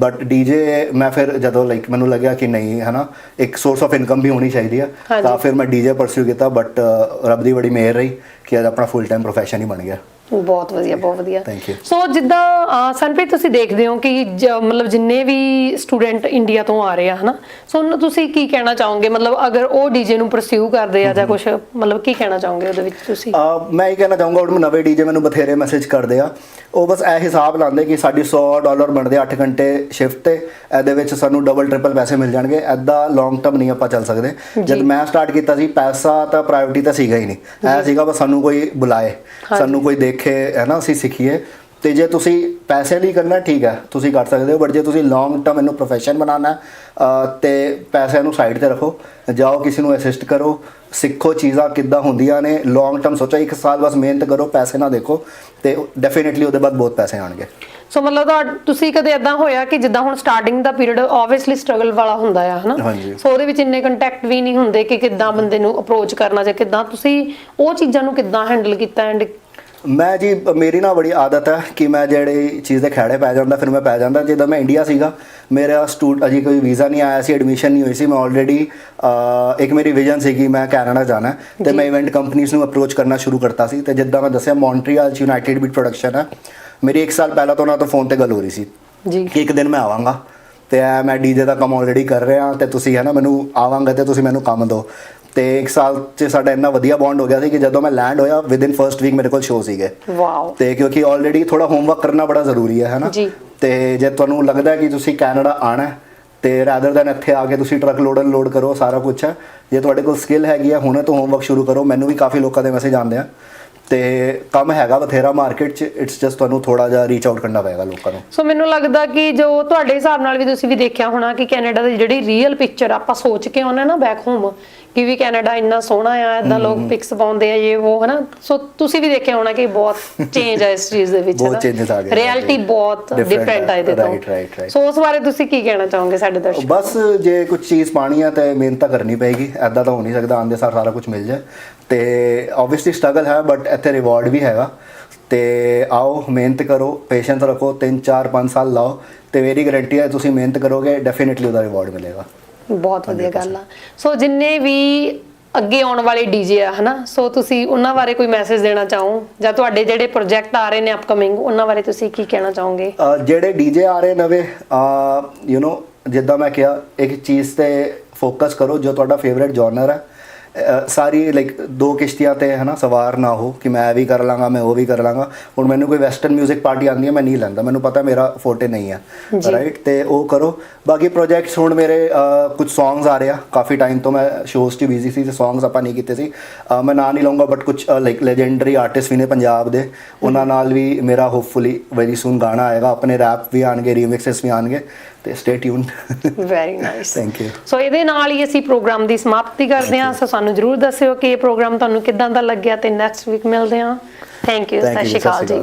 ਬਟ ਡੀਜੇ ਮੈਂ ਫਿਰ ਜਦੋਂ ਲਾਈਕ ਮੈਨੂੰ ਲੱਗਿਆ ਕਿ ਨਹੀਂ ਹਨਾ ਇੱਕ ਸੋਰਸ ਆਫ ਇਨਕਮ ਵੀ ਹੋਣੀ ਚਾਹੀਦੀ ਆ। ਤਾਂ ਫਿਰ ਮੈਂ ਡੀਜੇ ਪਰਸਿਊ ਕੀਤਾ ਬਟ ਰੱਬ ਦੀ ਬੜੀ ਮਿਹਰ ਰਹੀ ਕਿ ਅੱਜ ਆਪਣਾ ਫੁੱਲ ਟਾਈਮ ਪ੍ਰੋਫੈਸ਼ਨ ਹੀ ਬਣ ਗਿਆ ਬਹੁਤ ਵਧੀਆ ਬਹੁਤ ਵਧੀਆ. ਸੋ ਜਿੱਦਾਂ ਸੰਪ੍ਰੀਤ ਤੁਸੀਂ ਦੇਖਦੇ ਹੋ ਕਿ ਮਤਲਬ ਜਿੰਨੇ ਵੀ ਸਟੂਡੈਂਟ ਇੰਡੀਆ ਤੋਂ ਆ ਰਹੇ ਆ ਹਨਾ? ਸੋ ਉਹਨਾਂ ਤੁਸੀਂ ਕੀ ਕਹਿਣਾ ਚਾਹੋਗੇ? ਮਤਲਬ ਅਗਰ ਉਹ ਡੀਜੇ ਨੂੰ ਪਰਸਿਊ ਕਰਦੇ ਆ ਜਾਂ ਕੁਝ ਮਤਲਬ ਕੀ ਕਹਿਣਾ ਚਾਹੋਗੇ ਉਹਦੇ ਵਿੱਚ ਤੁਸੀਂ? ਮੈਂ ਇਹ ਕਹਿਣਾ ਚਾਹੂੰਗਾ ਉਹ ਨਵੇਂ ਡੀਜੇ ਮੈਨੂੰ ਬਥੇਰੇ ਮੈਸੇਜ ਕਰਦੇ ਆ। ਉਹ ਬਸ ਇਹ ਹਿਸਾਬ ਲਾਉਂਦੇ ਕਿ ਸਾਡੀ 100 ਡਾਲਰ ਬਣਦੇ 8 ਘੰਟੇ ਸ਼ਿਫਟ ਤੇ। ਇਹਦੇ ਵਿੱਚ ਸਾਨੂੰ ਡਬਲ ਟ੍ਰਿਪਲ ਪੈਸੇ ਮਿਲ ਜਾਣਗੇ। ਐਦਾਂ ਲੌਂਗ ਟਰਮ ਨਹੀਂ ਆਪਾਂ ਚੱਲ ਸਕਦੇ। ਜਦ ਮੈਂ ਸਟਾਰਟ ਕੀਤਾ ਸੀ ਪੈਸਾ ਤਾਂ ਪ੍ਰਾਇੋਰਟੀ ਤਾਂ ਸੀਗਾ ਹੀ ਨਹੀਂ। ਇਹ ਸੀਗਾ ਬਸ ਸਾਨੂੰ ਕੋਈ ਬੁਲਾਏ ਸਾਨੂੰ ਕੋਈ ਦੇਖੇ ਹੈ ਨਾ ਅਸੀਂ ਸਿੱਖੀਏ। ਤੇ ਜੇ ਤੁਸੀਂ ਪੈਸੇ ਲਈ ਕਰਨਾ ਠੀਕ ਹੈ ਤੁਸੀਂ ਕਰ ਸਕਦੇ ਹੋ ਬਟ ਜੇ ਤੁਸੀਂ ਲੌਂਗ ਟਰਮ ਇਹਨੂੰ ਪ੍ਰੋਫੈਸ਼ਨ ਬਣਾਉਣਾ ਤੇ ਪੈਸਿਆਂ ਨੂੰ ਸਾਈਡ ਤੇ ਰੱਖੋ ਜਾਓ ਕਿਸੇ ਨੂੰ ਅਸਿਸਟ ਕਰੋ ਸਿੱਖੋ ਚੀਜ਼ਾਂ ਕਿੱਦਾਂ ਹੁੰਦੀਆਂ ਨੇ ਲੌਂਗ ਟਰਮ ਸੋਚੋ ਇੱਕ ਸਾਲ ਬਸ ਮਿਹਨਤ ਕਰੋ ਪੈਸੇ ਨਾ ਦੇਖੋ ਤੇ ਡੈਫੀਨਿਟਲੀ ਉਹਦੇ ਬਾਅਦ ਬਹੁਤ ਪੈਸੇ ਆਣਗੇ ਸੋ ਮਤਲਬ ਤੁਸੀਂ ਕਦੇ ਇਦਾਂ ਹੋਇਆ ਕਿ ਜਿੱਦਾਂ ਹੁਣ ਸਟਾਰਟਿੰਗ ਦਾ ਪੀਰੀਅਡ ਆਬਵੀਅਸਲੀ ਸਟਰਗਲ ਵਾਲਾ ਹੁੰਦਾ ਆ ਹਨਾ। ਸੋ ਉਹਦੇ ਵਿੱਚ ਇੰਨੇ ਕੰਟੈਕਟ ਵੀ ਨਹੀਂ ਹੁੰਦੇ ਕਿ ਕਿੱਦਾਂ ਬੰਦੇ ਨੂੰ ਅਪਰੋਚ ਕਰਨਾ ਜਾਂ ਕਿੱਦਾਂ ਤੁਸੀਂ ਉਹ ਚੀਜ਼ਾਂ ਨੂੰ ਕਿੱਦਾਂ ਹੈਂਡਲ ਕੀਤਾ ਐਂਡ ਮੈਂ ਜੀ ਮੇਰੀ ਨਾ ਬੜੀ ਆਦਤ ਹੈ ਕਿ ਮੈਂ ਜਿਹੜੀ ਚੀਜ਼ ਦੇ ਖੜੇ ਪੈ ਜਾਂਦਾ ਫਿਰ ਮੈਂ ਪੈ ਜਾਂਦਾ। ਜਦੋਂ ਮੈਂ ਇੰਡੀਆ ਸੀਗਾ ਮੇਰਾ ਸਟੂਡ ਅਜੇ ਕੋਈ ਵੀਜ਼ਾ ਨਹੀਂ ਆਇਆ ਸੀ ਐਡਮਿਸ਼ਨ ਨਹੀਂ ਹੋਈ ਸੀ। ਮੈਂ ਆਲਰੇਡੀ ਇੱਕ ਮੇਰੀ ਵਿਜ਼ਨ ਸੀ ਕਿ ਮੈਂ ਕੈਨੇਡਾ ਜਾਣਾ ਤੇ ਮੈਂ ਇਵੈਂਟ ਕੰਪਨੀਆਂ ਨੂੰ ਅਪਰੋਚ ਕਰਨਾ ਸ਼ੁਰੂ ਕਰਤਾ ਸੀ। ਤੇ ਜਿੱਦਾਂ ਮੈਂ ਦੱਸਿਆ ਮੌਂਟਰੀਅਲ ਚ ਯੂਨਾਈਟਿਡ ਬੀਟ ਪ੍ਰੋਡਕਸ਼ਨ ਹੈ। ਮੇਰੀ 1 ਸਾਲ ਪਹਿਲਾਂ ਤੋਂ ਉਹਨਾਂ ਤੋਂ ਫੋਨ ਤੇ ਗੱਲ ਹੋ ਰਹੀ ਸੀ ਜੀ। ਕਿ ਇੱਕ ਦਿਨ ਮੈਂ ਆਵਾਂਗਾ। ਤੇ ਮੈਂ ਡੀਜੇ ਦਾ ਕੰਮ ਆਲਰੇਡੀ ਕਰ ਰਿਹਾ ਤੇ ਤੁਸੀਂ ਹੈ ਨਾ ਮੈਨੂੰ ਆਵਾਂਗਾ ਤੇ ਤੁਸੀਂ ਮੈਨੂੰ ਕੰਮ ਦਿਓ। ਤੇ ਇੱਕ ਸਾਲ 'ਚ ਸਾਡਾ ਇੰਨਾ ਵਧੀਆ ਬੌਂਡ ਹੋ ਗਿਆ ਸੀ ਕਿ ਜਦੋਂ ਮੈਂ ਲੈਂਡ ਹੋਇਆ ਵਿਦਿਨ ਫਰਸਟ ਵੀਕ ਮੇਰੇ ਕੋਲ ਸ਼ੋਅ ਸੀਗੇ। ਵਾਓ ਤੇ ਕਿਉਂਕਿ ਆਲਰੇਡੀ ਥੋੜਾ ਹੋਮਵਰਕ ਕਰਨਾ ਬੜਾ ਜ਼ਰੂਰੀ ਹੈ ਹੈਨਾ। ਤੇ ਜੇ ਤੁਹਾਨੂੰ ਲੱਗਦਾ ਕਿ ਤੁਸੀਂ ਕੈਨੇਡਾ ਆਣਾ ਤੇ ਰਾਦਰ ਦੈਨ ਇੱਥੇ ਆ ਕੇ ਤੁਸੀਂ ਟਰੱਕ ਲੋਡ ਲੋਡ ਕਰੋ ਸਾਰਾ ਕੁਝ ਹੈ ਜੇ ਤੁਹਾਡੇ ਕੋਲ ਸਕਿੱਲ ਹੈਗੀ ਹੈ ਹੁਣੇ ਤੋਂ ਹੋਮਵਰਕ ਸ਼ੁਰੂ ਕਰੋ ਮੈਨੂੰ ਵੀ ਕਾਫੀ ਲੋਕਾਂ ਦੇ ਮੈਸੇਜ ਆਉਂਦੇ ਆ। ਤੇ ਕੰਮ ਹੈਗਾ ਬਥੇਰਾ ਮਾਰਕੀਟ 'ਚ ਇਟਸ ਜਸਟ ਤੁਹਾਨੂੰ ਥੋੜਾ ਜਿਹਾ ਰੀਚ ਆਊਟ ਕਰਨਾ ਪਏਗਾ ਲੋਕਾਂ ਨੂੰ। ਸੋ ਮੈਨੂੰ ਲੱਗਦਾ ਕਿ ਜੋ ਤੁਹਾਡੇ ਹਿਸਾਬ ਨਾਲ ਵੀ ਤੁਸੀਂ ਵੀ ਦੇਖਿਆ ਹੋਣਾ ਕਿ ਕੈਨੇਡਾ ਦੀ ਜਿਹੜੀ ਰੀਅਲ ਪਿਕਚਰ ਆਪਾਂ ਸੋਚ ਕੇ ਆਉਣਾ ਨਾ ਬੈਕ ਹੋਮ ਕਿ ਵੀ ਕੈਨੇਡਾ ਇੰਨਾ ਸੋਹਣਾ ਆ ਇਦਾਂ ਲੋਕ ਪਿਕਸ ਪਾਉਂਦੇ ਆ ਇਹ ਉਹ ਹਨਾ? ਸੋ ਤੁਸੀਂ ਵੀ ਦੇਖਿਆ ਹੋਣਾ ਕਿ ਬਹੁਤ ਚੇਂਜ ਆ ਇਸ ਚੀਜ਼ ਦੇ ਵਿੱਚ ਬਹੁਤ changes ਆ ਗਏ ਰਿਐਲਿਟੀ। ਬਹੁਤ ਡਿਫਰੈਂਟ ਆ ਇਹਦੇ ਤੋਂ. ਸੋ ਉਸ ਬਾਰੇ ਤੁਸੀਂ ਕੀ ਕਹਿਣਾ ਚਾਹੋਗੇ ਸਾਡੇ ਦਰਸ਼ਕ ਬਸ ਜੇ ਕੁਝ ਚੀਜ਼ ਪਾਣੀ ਹੈ ਤੇ ਮਿਹਨਤ ਤਾਂ ਕਰਨੀ ਪਏਗੀ ਐਦਾਂ ਤਾਂ ਹੋ ਨਹੀਂ ਸਕਦਾ ਆਂਦੇ ਸਾਰ ਸਾਰਾ ਕੁਝ ਮਿਲ ਜਾਏ। ਤੇ ਆਬਵੀਅਸਲੀ ਸਟਰਗਲ ਹੈ ਬਟ ਇੱਥੇ ਰਿਵਾਰਡ ਵੀ ਹੈਗਾ। ਤੇ ਆਓ ਮਿਹਨਤ ਕਰੋ ਪੇਸ਼ੈਂਸ ਰੱਖੋ 3 4 5 ਸਾਲ ਲਾਓ ਤੇ ਮੇਰੀ ਗਾਰੰਟੀ ਹੈ ਤੁਸੀਂ ਮਿਹਨਤ ਕਰੋਗੇ ਡੈਫੀਨਿਟਲੀ ਉਹਦਾ ਰਿਵਾਰਡ ਮਿਲੇਗਾ। ਬਹੁਤ ਵਧੀਆ ਗੱਲ ਆ। ਸੋ ਜਿੰਨੇ ਵੀ ਅੱਗੇ ਆਉਣ ਵਾਲੇ ਡੀਜੇ ਆ ਹਨਾ? ਸੋ ਤੁਸੀਂ ਉਹਨਾਂ ਬਾਰੇ ਕੋਈ ਮੈਸੇਜ ਦੇਣਾ ਚਾਹੋ? ਜਾਂ ਤੁਹਾਡੇ ਜਿਹੜੇ ਪ੍ਰੋਜੈਕਟ ਆ ਰਹੇ ਨੇ ਅਪਕਮਿੰਗ ਉਹਨਾਂ ਬਾਰੇ ਤੁਸੀਂ ਕੀ ਕਹਿਣਾ ਚਾਹੋਗੇ? ਜਿਹੜੇ ਡੀਜੇ ਆ ਰਹੇ ਨਵੇਂ ਯੂ نو ਜਿੱਦਾਂ ਮੈਂ ਕਿਹਾ ਇੱਕ ਚੀਜ਼ ਤੇ ਫੋਕਸ ਕਰੋ ਜੋ ਤੁਹਾਡਾ ਫੇਵਰਿਟ ਜਨਰ ਹੈ ਸਾਰੀ ਲਾਈਕ ਦੋ ਕਿਸ਼ਤੀਆਂ ਤੇ ਹਨਾ ਸਵਾਰ ਨਾ ਹੋ ਕਿ ਮੈਂ ਇਹ ਵੀ ਕਰ ਲਾਂਗਾ ਮੈਂ ਉਹ ਵੀ ਕਰ ਲਾਂਗਾ। ਹੁਣ ਮੈਨੂੰ ਕੋਈ ਵੈਸਟਰਨ 뮤직 ਪਾਰਟੀ ਆਉਂਦੀ ਹੈ ਮੈਂ ਨਹੀਂ ਲੈਂਦਾ। ਮੈਨੂੰ ਪਤਾ ਮੇਰਾ ਫੋਟੇ ਨਹੀਂ ਹੈ। ਰਾਈਟ ਤੇ ਉਹ ਕਰੋ। ਬਾਕੀ ਪ੍ਰੋਜੈਕਟਸ ਹੁਣ ਮੇਰੇ ਕੁਝ ਸੌਂਗਸ ਆ ਰਹੇ ਆ। ਕਾਫੀ ਟਾਈਮ ਤੋਂ ਮੈਂ ਸ਼ੋਜ਼ 'ਚ ਬਿਜ਼ੀ ਸੀ ਤੇ ਸੌਂਗਸ ਆਪਾਂ ਨਹੀਂ ਕੀਤੇ ਸੀ। ਮੈਂ ਨਾਂ ਨਹੀਂ ਲਵਾਂਗਾ ਬਟ ਕੁਝ ਲਾਈਕ ਲੈਜੈਂਡਰੀ ਆਰਟਿਸਟ ਵੀ ਨੇ ਪੰਜਾਬ ਦੇ। ਉਹਨਾਂ ਨਾਲ ਵੀ ਮੇਰਾ ਹੋਪਫੁਲੀ ਵੈਰੀ ਸੂਨ ਗਾਣਾ ਆਏਗਾ। ਆਪਣੇ ਰੈਪ ਵੀ ਆਣਗੇ ਰੀਮਿਕਸਸ ਵੀ ਆਣਗੇ। ਤੇ stay tuned very nice thank you so ਇਹਦੇ ਨਾਲ ਹੀ ਅਸੀਂ ਪ੍ਰੋਗਰਾਮ ਦੀ ਸਮਾਪਤੀ ਕਰਦੇ ਹਾਂ। ਸੋ ਸਾਨੂੰ ਜਰੂਰ ਦੱਸਿਓ ਕਿ ਇਹ ਪ੍ਰੋਗਰਾਮ ਤੁਹਾਨੂੰ ਕਿੱਦਾਂ ਦਾ ਲੱਗਿਆ ਤੇ ਨੈਕਸਟ ਵੀਕ ਮਿਲਦੇ ਹਾਂ। ਥੈਂਕ ਯੂ ਸਤਿ ਸ਼੍ਰੀ ਅਕਾਲ ਜੀ।